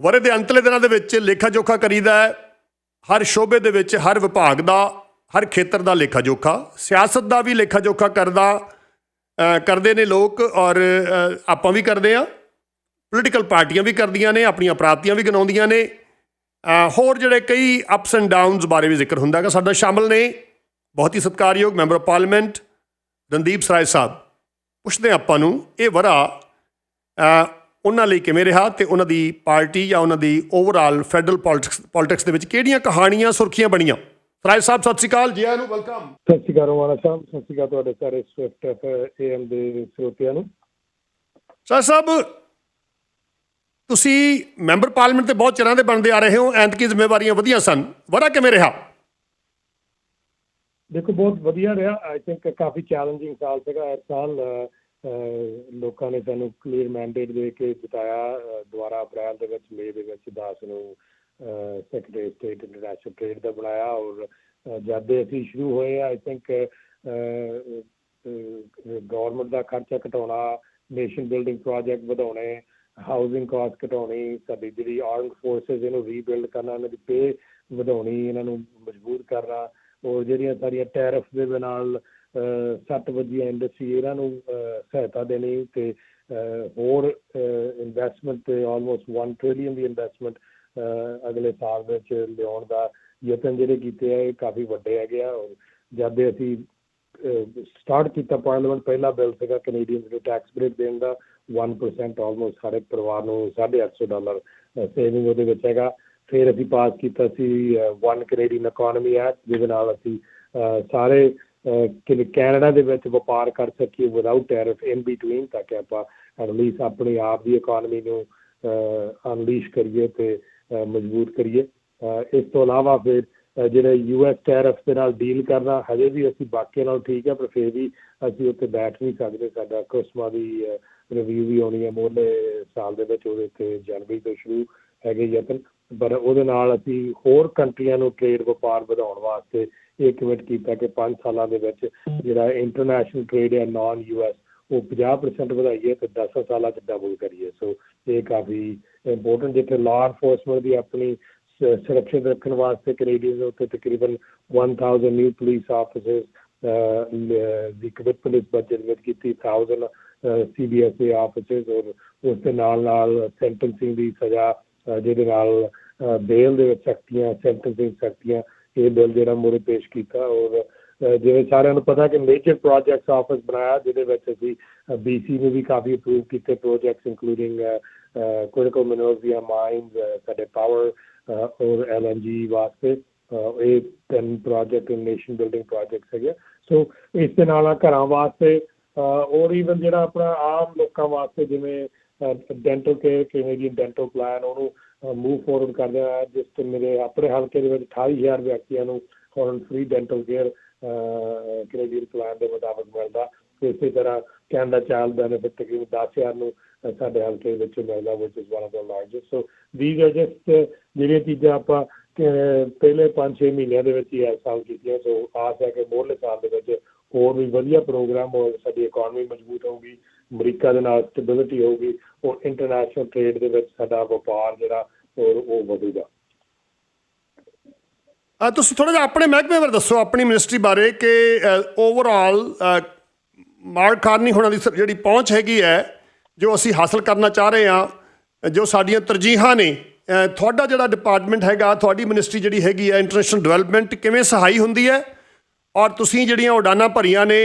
ਵਰੇ ਦੇ ਅੰਤਲੇ ਦਿਨਾਂ ਦੇ ਵਿੱਚ ਲੇਖਾ ਜੋਖਾ ਕਰੀਦਾ ਹੈ। ਹਰ ਸ਼ੋਬੇ ਦੇ ਵਿੱਚ ਹਰ ਵਿਭਾਗ ਦਾ, ਹਰ ਖੇਤਰ ਦਾ ਲੇਖਾ ਜੋਖਾ। ਸਿਆਸਤ ਦਾ ਵੀ ਲੇਖਾ ਜੋਖਾ ਕਰਦਾ ਕਰਦੇ ਨੇ ਲੋਕ ਔਰ ਆਪਾਂ ਵੀ ਕਰਦੇ ਆ ਪੋਲੀਟੀਕਲ ਪਾਰਟੀਆਂ ਵੀ ਕਰਦੀਆਂ ਨੇ, ਆਪਣੀਆਂ ਪ੍ਰਾਪਤੀਆਂ ਵੀ ਗਣਾਉਂਦੀਆਂ ਨੇ। ਹੋਰ ਜਿਹੜੇ ਕਈ ਅਪਸ ਐਂਡ ਡਾਊਨਸ ਬਾਰੇ ਵੀ ਜ਼ਿਕਰ ਹੁੰਦਾ ਹੈਗਾ, ਸਾਡਾ ਸ਼ਾਮਲ ਨੇ। ਬਹੁਤ ਹੀ ਸਤਿਕਾਰਯੋਗ member of parliament Randeep Sarai sahib. ਪੁੱਛਦੇ ਆਪਾਂ ਨੂੰ, ਇਹ ਵਰਾ ਉਹਨਾਂ ਲਈ ਕਿਵੇਂ ਰਿਹਾ ਤੇ ਉਹਨਾਂ ਦੀ ਪਾਰਟੀ ਜਾਂ ਉਹਨਾਂ ਦੀ ਓਵਰਆਲ ਫੈਡਰਲ ਪੋਲਿਟਿਕਸ ਪੋਲਿਟਿਕਸ ਦੇ ਵਿੱਚ ਕਿਹੜੀਆਂ ਕਹਾਣੀਆਂ ਸੁਰਖੀਆਂ ਬਣੀਆਂ? ਸਰਾਏ ਸਾਹਿਬ ਸਤਿ ਸ਼੍ਰੀ ਅਕਾਲ ਜੀ ਆਇਆਂ ਨੂੰ ਵੈਲਕਮ ਸਤਿ ਸ਼੍ਰੀ ਅਕਾਲ ਰੋਮਾਨਾ ਸਾਹਿਬ ਸਤਿ ਸ਼੍ਰੀ ਅਕਾਲ ਤੁਹਾਡੇ ਸਾਰੇ ਸਵਿਫਟ ਏਐਮ ਦੇ ਸਰੋਤਿਆਂ ਨੂੰ। ਸਰ ਸਾਹਿਬ ਤੁਸੀਂ ਮੈਂਬਰ ਪਾਰਲੀਮੈਂਟ ਤੇ ਬਹੁਤ ਚਿਰਾਂ ਦੇ ਬਣਦੇ ਆ ਰਹੇ ਹੋ ਐਂਤਕੀ ਜ਼ਿੰਮੇਵਾਰੀਆਂ ਵਧੀਆ ਸਨ। ਵਰਾ ਕਿਵੇਂ ਰਿਹਾ? ਦੇਖੋ ਬਹੁਤ ਵਧੀਆ ਰਿਹਾ। ਆਈ ਥਿੰਕ ਕਾਫੀ ਚੈਲੰਜਿੰਗ ਸਾਲ ਸੀਗਾ ਇਸ ਸਾਲ ਲੋਕਾਂ ਨੇ ਸਾਨੂੰ ਕਲੀਅਰ ਮੈਂਡੇਟ ਦੇ ਕੇ ਜਿਤਾਇਆ ਦੁਬਾਰਾ ਅਪ੍ਰੈਲ ਦੇ ਵਿੱਚ, ਮਈ ਦੇ ਵਿੱਚ ਦਾਸ ਨੂੰ ਸੈਕਟਰੀ ਸਟੇਟ ਇੰਟਰਨੈਸ਼ਨਲ ਟ੍ਰੇਡ ਦਾ ਬਣਾਇਆ ਔਰ ਜਦ ਦੇ ਅਸੀਂ ਸ਼ੁਰੂ ਹੋਏ ਆਈ ਥਿੰਕ ਗਵਰਨਮੈਂਟ ਦਾ ਖਰਚਾ ਘਟਾਉਣਾ ਨੇਸ਼ਨ ਬਿਲਡਿੰਗ ਪ੍ਰੋਜੈਕਟ ਵਧਾਉਣੇ ਹਾਊਸਿੰਗ ਕਾਸਟ ਘਟਾਉਣੀ, ਸਾਡੀ ਜਿਹੜੀ ਆਰਮਡ ਫੋਰਸਸ ਇਹਨੂੰ ਰੀਬਿਲਡ ਕਰਨਾ, ਇਹਨਾਂ ਦੀ ਪੇ ਵਧਾਉਣੀ, ਇਹਨਾਂ ਨੂੰ ਮਜ਼ਬੂਤ ਕਰਨਾ ਔਰ ਜਿਹੜੀਆਂ ਸਾਡੀਆਂ ਟੈਰਿਫ ਦੇ ਨਾਲ ਅਹ, ਸੱਟ ਵੱਜੀਆਂ ਇੰਡਸਟਰੀ ਇਹਨਾਂ ਨੂੰ ਸਹਾਇਤਾ ਦੇਣੀ ਤੇ ਹੋਰ ਇਨਵੈਸਟਮੈਂਟ ਤੇ ਆਲਮੋਸਟ 1 ਟ੍ਰਿਲੀਅਨ ਦੀ ਇਨਵੈਸਟਮੈਂਟ ਅਗਲੇ ਸਾਲ ਵਿੱਚ ਲਿਆਉਣ ਦਾ ਯਤਨ ਜਿਹੜੇ ਕੀਤੇ ਆ ਇਹ ਕਾਫੀ ਵੱਡੇ ਹੈਗੇ ਆ। ਔਰ ਜਦ ਦੇ ਅਸੀਂ ਸਟਾਰਟ ਕੀਤਾ ਪਾਰਲੀਮੈਂਟ ਪਹਿਲਾ ਬਿੱਲ ਸੀਗਾ ਕੈਨੇਡੀਅਨ ਨੂੰ ਟੈਕਸ ਬ੍ਰੇਕ ਦੇਣ ਦਾ 1% ਆਲਮੋਸਟ ਹਰ ਇੱਕ ਪਰਿਵਾਰ ਨੂੰ 850 ਡਾਲਰ ਸੇਵਿੰਗ ਉਹਦੇ ਵਿੱਚ ਹੈਗਾ। ਫਿਰ ਅਸੀਂ ਪਾਸ ਕੀਤਾ ਸੀ ਵਨ ਕੈਨੇਡੀਅਨ ਇਕਨੋਮੀ ਐਕਟ ਜਿਹਦੇ ਨਾਲ ਅਸੀਂ ਸਾਰੇ ਕੈਨੇਡਾ ਦੇ ਵਿੱਚ ਵਪਾਰ ਕਰ ਸਕੀਏ ਵਿਦਆਊਟ ਟੈਰਿਫ ਇਨ ਬਿਟਵੀਨ ਤਾਂ ਕਿ ਆਪਾਂ ਐਟਲੀਸਟ ਆਪਣੀ ਆਪ ਦੀ ਇਕਨੋਮੀ ਨੂੰ ਅਨਲੀਸ਼ ਕਰੀਏ ਤੇ ਮਜ਼ਬੂਤ ਕਰੀਏ। ਇਸ ਤੋਂ ਇਲਾਵਾ ਫਿਰ ਅਹ, ਜਿਹੜੇ ਯੂਐਸ ਟੈਰਿਫ ਦੇ ਨਾਲ ਡੀਲ ਕਰਨਾ ਹਜੇ ਵੀ ਅਸੀਂ ਬਾਕੀਆਂ ਨਾਲ ਠੀਕ ਹੈ ਪਰ ਫਿਰ ਵੀ ਅਸੀਂ ਉੱਤੇ ਬੈਠ ਨਹੀਂ ਸਕਦੇ। ਸਾਡਾ ਕੁਸਮਾ ਦੀ ਰਿਵਿਊ ਵੀ ਆਉਣੀ ਹੈ ਮੋਲੇ ਸਾਲ ਦੇ ਵਿੱਚ ਉਹਦੇ ਤੇ ਜਨਵਰੀ ਤੋਂ ਸ਼ੁਰੂ ਹੈਗੇ ਯਤਨ। ਪਰ ਉਹਦੇ ਨਾਲ ਅਸੀਂ ਹੋਰ ਕੰਟਰੀਆਂ ਨੂੰ ਟ੍ਰੇਡ ਵਪਾਰ ਵਧਾਉਣ ਵਾਸਤੇ ਇਹ ਕਮਿਟ ਕੀਤਾ ਕਿ 5 ਸਾਲਾਂ ਦੇ ਵਿੱਚ ਜਿਹੜਾ ਇੰਟਰਨੈਸ਼ਨਲ ਟ੍ਰੇਡ ਹੈ ਨਾਨ ਯੂਐਸ ਉਹ 50% ਵਧਾਈਏ ਤੇ 10 ਸਾਲਾਂ ਚ ਡਬਲ ਕਰੀਏ। ਸੋ ਇਹ ਕਾਫੀ ਇੰਪੋਰਟੈਂਟ ਜਿੱਥੇ ਲਾਅ ਐਨਫੋਰਸਮੈਂਟ ਦੀ ਆਪਣੀ ਸੁਰੱਖਿਅਤ ਰੱਖਣ ਵਾਸਤੇ ਕੈਨੇਡੀਅਨ ਉੱਤੇ ਤਕਰੀਬਨ 1000 ਨਿਊ ਪੁਲਿਸ ਆਫਿਸਰਸ ਦੀ ਕਮਿਟਮੈਂਟ ਇਸ ਬਜਟ ਵਿੱਚ ਕੀਤੀ 1000 ਸੀਬੀਐਸਏ ਆਫਿਸਰਸ ਔਰ ਉਸ ਦੇ ਨਾਲ ਨਾਲ ਸੈਂਟੈਂਸਿੰਗ ਦੀ ਸਜ਼ਾ ਜਿਹਦੇ ਨਾਲ ਬੇਲ ਦੇ ਵਿੱਚ ਸਖਤੀਆਂ ਸੈਂਟੈਂਸਿੰਗ ਸਖਤੀਆਂ ਇਹ ਬਿੱਲ ਜਿਹੜਾ ਮੋਰੇ ਪੇਸ਼ ਕੀਤਾ ਔਰ ਜਿਵੇਂ ਸਾਰਿਆਂ ਨੂੰ ਪਤਾ ਕਿ ਮੇਜਰ ਪ੍ਰੋਜੈਕਟਸ ਆਫਿਸ ਬਣਾਇਆ, ਜਿਹਦੇ ਵਿੱਚ ਅਸੀਂ ਬੀਸੀ ਨੂੰ ਵੀ ਕਾਫੀ ਅਪਰੂਵ ਕੀਤੇ ਪ੍ਰੋਜੈਕਟਸ ਇਨਕਲੂਡਿੰਗ ਕ੍ਰਿਟੀਕਲ ਮਿਨਰਲਸ ਦੀਆਂ ਮਾਈਨਸ ਸਾਡੇ ਪਾਵਰ ਔਰ ਐਲਐਨਜੀ ਵਾਸਤੇ ਇਹ ਤਿੰਨ ਪ੍ਰੋਜੈਕਟ ਨੇਸ਼ਨ ਬਿਲਡਿੰਗ ਪ੍ਰੋਜੈਕਟਸ ਹੈਗੇ ਸੋ ਇਸ ਦੇ ਨਾਲ ਘਰਾਂ ਵਾਸਤੇ ਔਰ ਈਵਨ ਜਿਹੜਾ ਆਪਣਾ ਆਮ ਲੋਕਾਂ ਵਾਸਤੇ ਜਿਵੇਂ dental care Canadian dental plan ਉਹਨੂੰ ਮੂਵ ਫੋਰਵਰਡ ਕਰਦੇ ਆ, ਜਿਸ ਤੇ ਮੇਰੇ ਆਪਣੇ ਹਲਕੇ ਦੇ ਵਿੱਚ 28000 ਵਿਅਕਤੀਆਂ ਨੂੰ ਹੁਣ free dental care Canadian plan ਦੇ ਮੁਤਾਬਕ ਮਿਲਦਾ। ਇਸੇ ਤਰ੍ਹਾਂ ਕੈਨੇਡਾ ਚਾਈਲਡ ਬੈਨੀਫਿਟ ਤਕਰੀਬਨ 10000 ਨੂੰ ਸਾਡੇ ਹਲਕੇ ਵਿੱਚ ਮਿਲਦਾ which is one of the largest so these are just ਜਿਹੜੀਆਂ ਚੀਜ਼ਾਂ ਆਪਾਂ ਪਹਿਲੇ 5-6 ਮਹੀਨਿਆਂ ਦੇ ਵਿੱਚ ਹੀ ਇਸ ਸਾਲ ਕੀਤੀਆਂ। ਸੋ ਆਸ ਹੈ ਕਿ ਮੋਰਲੇ ਸਾਲ ਦੇ ਵਿੱਚ ਹੋਰ ਵੀ ਵਧੀਆ ਪ੍ਰੋਗਰਾਮ ਔਰ ਸਾਡੀ ਇਕਨੋਮੀ ਮਜ਼ਬੂਤ ਹੋਊਗੀ। ਅਮਰੀਕਾ ਦੇ ਨਾਲ ਸਟੇਬਿਲਿਟੀ ਹੋਊਗੀ ਔਰ ਇੰਟਰਨੈਸ਼ਨਲ ਟ੍ਰੇਡ ਦੇ ਵਿੱਚ ਸਾਡਾ ਵਪਾਰ ਜਿਹੜਾ ਔਰ ਉਹ ਵਧੂਗਾ। ਅ, ਤੁਸੀਂ ਥੋੜਾ ਜਿਹਾ ਆਪਣੇ ਮਹਿਕਮੇ ਬਾਰੇ ਦੱਸੋ ਆਪਣੀ ਮਿਨਿਸਟਰੀ ਬਾਰੇ ਕਿ ਓਵਰਆਲ ਮਾਰਕ ਕਾਰਨੀ ਹੋਣਾ ਦੀ ਜਿਹੜੀ ਪਹੁੰਚ ਹੈਗੀ ਹੈ ਜੋ ਅਸੀਂ ਹਾਸਲ ਕਰਨਾ ਚਾਹ ਰਹੇ ਹਾਂ ਜੋ ਸਾਡੀਆਂ ਤਰਜੀਹਾਂ ਨੇ ਤੁਹਾਡਾ ਜਿਹੜਾ ਡਿਪਾਰਟਮੈਂਟ ਹੈਗਾ ਤੁਹਾਡੀ ਮਿਨਿਸਟਰੀ ਜਿਹੜੀ ਹੈਗੀ ਹੈ ਇੰਟਰਨੈਸ਼ਨਲ ਡਿਵੈਲਪਮੈਂਟ ਕਿਵੇਂ ਸਹਾਈ ਹੁੰਦੀ ਹੈ? ਔਰ ਤੁਸੀਂ ਜਿਹੜੀਆਂ ਉਡਾਨਾਂ ਭਰੀਆਂ ਨੇ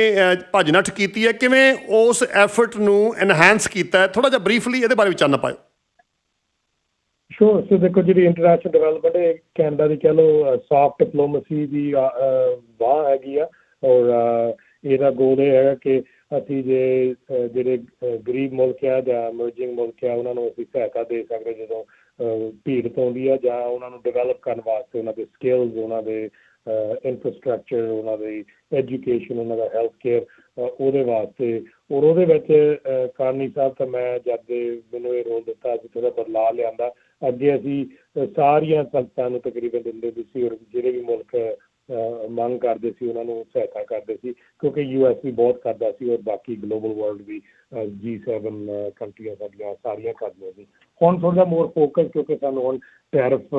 ਭੱਜ ਨੱਠ ਕੀਤੀ ਹੈ ਕਿਵੇਂ ਉਸ ਐਫਰਟ ਨੂੰ ਐਨਹਾਂਸ ਕੀਤਾ ਹੈ? ਥੋੜਾ ਜਿਹਾ ਬਰੀਫਲੀ ਇਹਦੇ ਬਾਰੇ ਵਿਚਾਰਨਾ ਪਾਇਓ। ਸ਼ੋਰ ਸੋ ਦੇਖੋ ਜਿਹੜੀ ਇੰਟਰਨੈਸ਼ਨਲ ਡਿਵੈਲਪਮੈਂਟ ਹੈ ਕੈਨੇਡਾ ਦੀ ਕਹ ਲਓ ਸੌਫਟ ਡਿਪਲੋਮੇਸੀ ਦੀ ਅਹ, ਹੈਗੀ ਆ। ਔਰ ਇਹਦਾ ਗੋਲ ਇਹ ਹੈਗਾ ਕਿ ਅਸੀਂ ਜੇ ਜਿਹੜੇ ਗਰੀਬ ਮੁਲਕ ਆ ਜਾਂ ਅਮਰਜਿੰਗ ਮੁਲਕ ਆ ਉਹਨਾਂ ਨੂੰ ਅਸੀਂ ਸਹਾਇਤਾ ਦੇ ਸਕਦੇ ਜਦੋਂ ਭੀੜ ਤੋਂ ਆਉਂਦੀ ਆ ਜਾਂ ਉਹਨਾਂ ਨੂੰ ਡਿਵੈਲਪ ਕਰਨ ਵਾਸਤੇ ਉਹਨਾਂ ਦੇ ਸਕਿੱਲਸ ਉਹਨਾਂ ਦੇ ਇਨਫਰਾਸਟ੍ਰਕਚਰ ਉਹਨਾਂ ਦੀ ਐਜੂਕੇਸ਼ਨ ਉਹਨਾਂ ਦਾ ਹੈਲਥ ਕੇਅਰ ਉਹਦੇ ਵਾਸਤੇ। ਔਰ ਉਹਦੇ ਵਿੱਚ ਕਾਰਨੀ ਸਾਹਿਬ, ਤਾਂ ਮੈਂ ਜਦ ਦੇ ਮੈਨੂੰ ਇਹ ਰੋਲ ਦਿੱਤਾ, ਅਸੀਂ ਥੋੜਾ ਬਦਲਾਅ ਲਿਆਂਦਾ। ਅੱਗੇ ਅਸੀਂ ਸਾਰੀਆਂ ਸੰਸਥਾਵਾਂ ਨੂੰ ਤਕਰੀਬਨ ਦਿੰਦੇ ਵੀ ਸੀ ਔਰ ਜਿਹੜੇ ਵੀ ਮੁਲਕ ਮੰਗ ਕਰਦੇ ਸੀ, ਉਹਨਾਂ ਨੂੰ ਸਹਾਇਤਾ ਕਰਦੇ ਸੀ, ਕਿਉਂਕਿ ਯੂਐਸ ਵੀ ਬਹੁਤ ਕਰਦਾ ਸੀ ਔਰ ਬਾਕੀ ਗਲੋਬਲ ਵਰਲਡ ਵੀ ਜੀ7 ਕੰਟਰੀਆਂ ਸਾਡੀਆਂ, ਸਾਰੀਆਂ ਕਰਦੀਆਂ ਸੀ। ਹੁਣ ਥੋੜਾ ਮੋਰ ਫੋਕਸ ਕਿਉਂਕਿ ਸਾਨੂੰ ਹੁਣ ਟੈਰਫ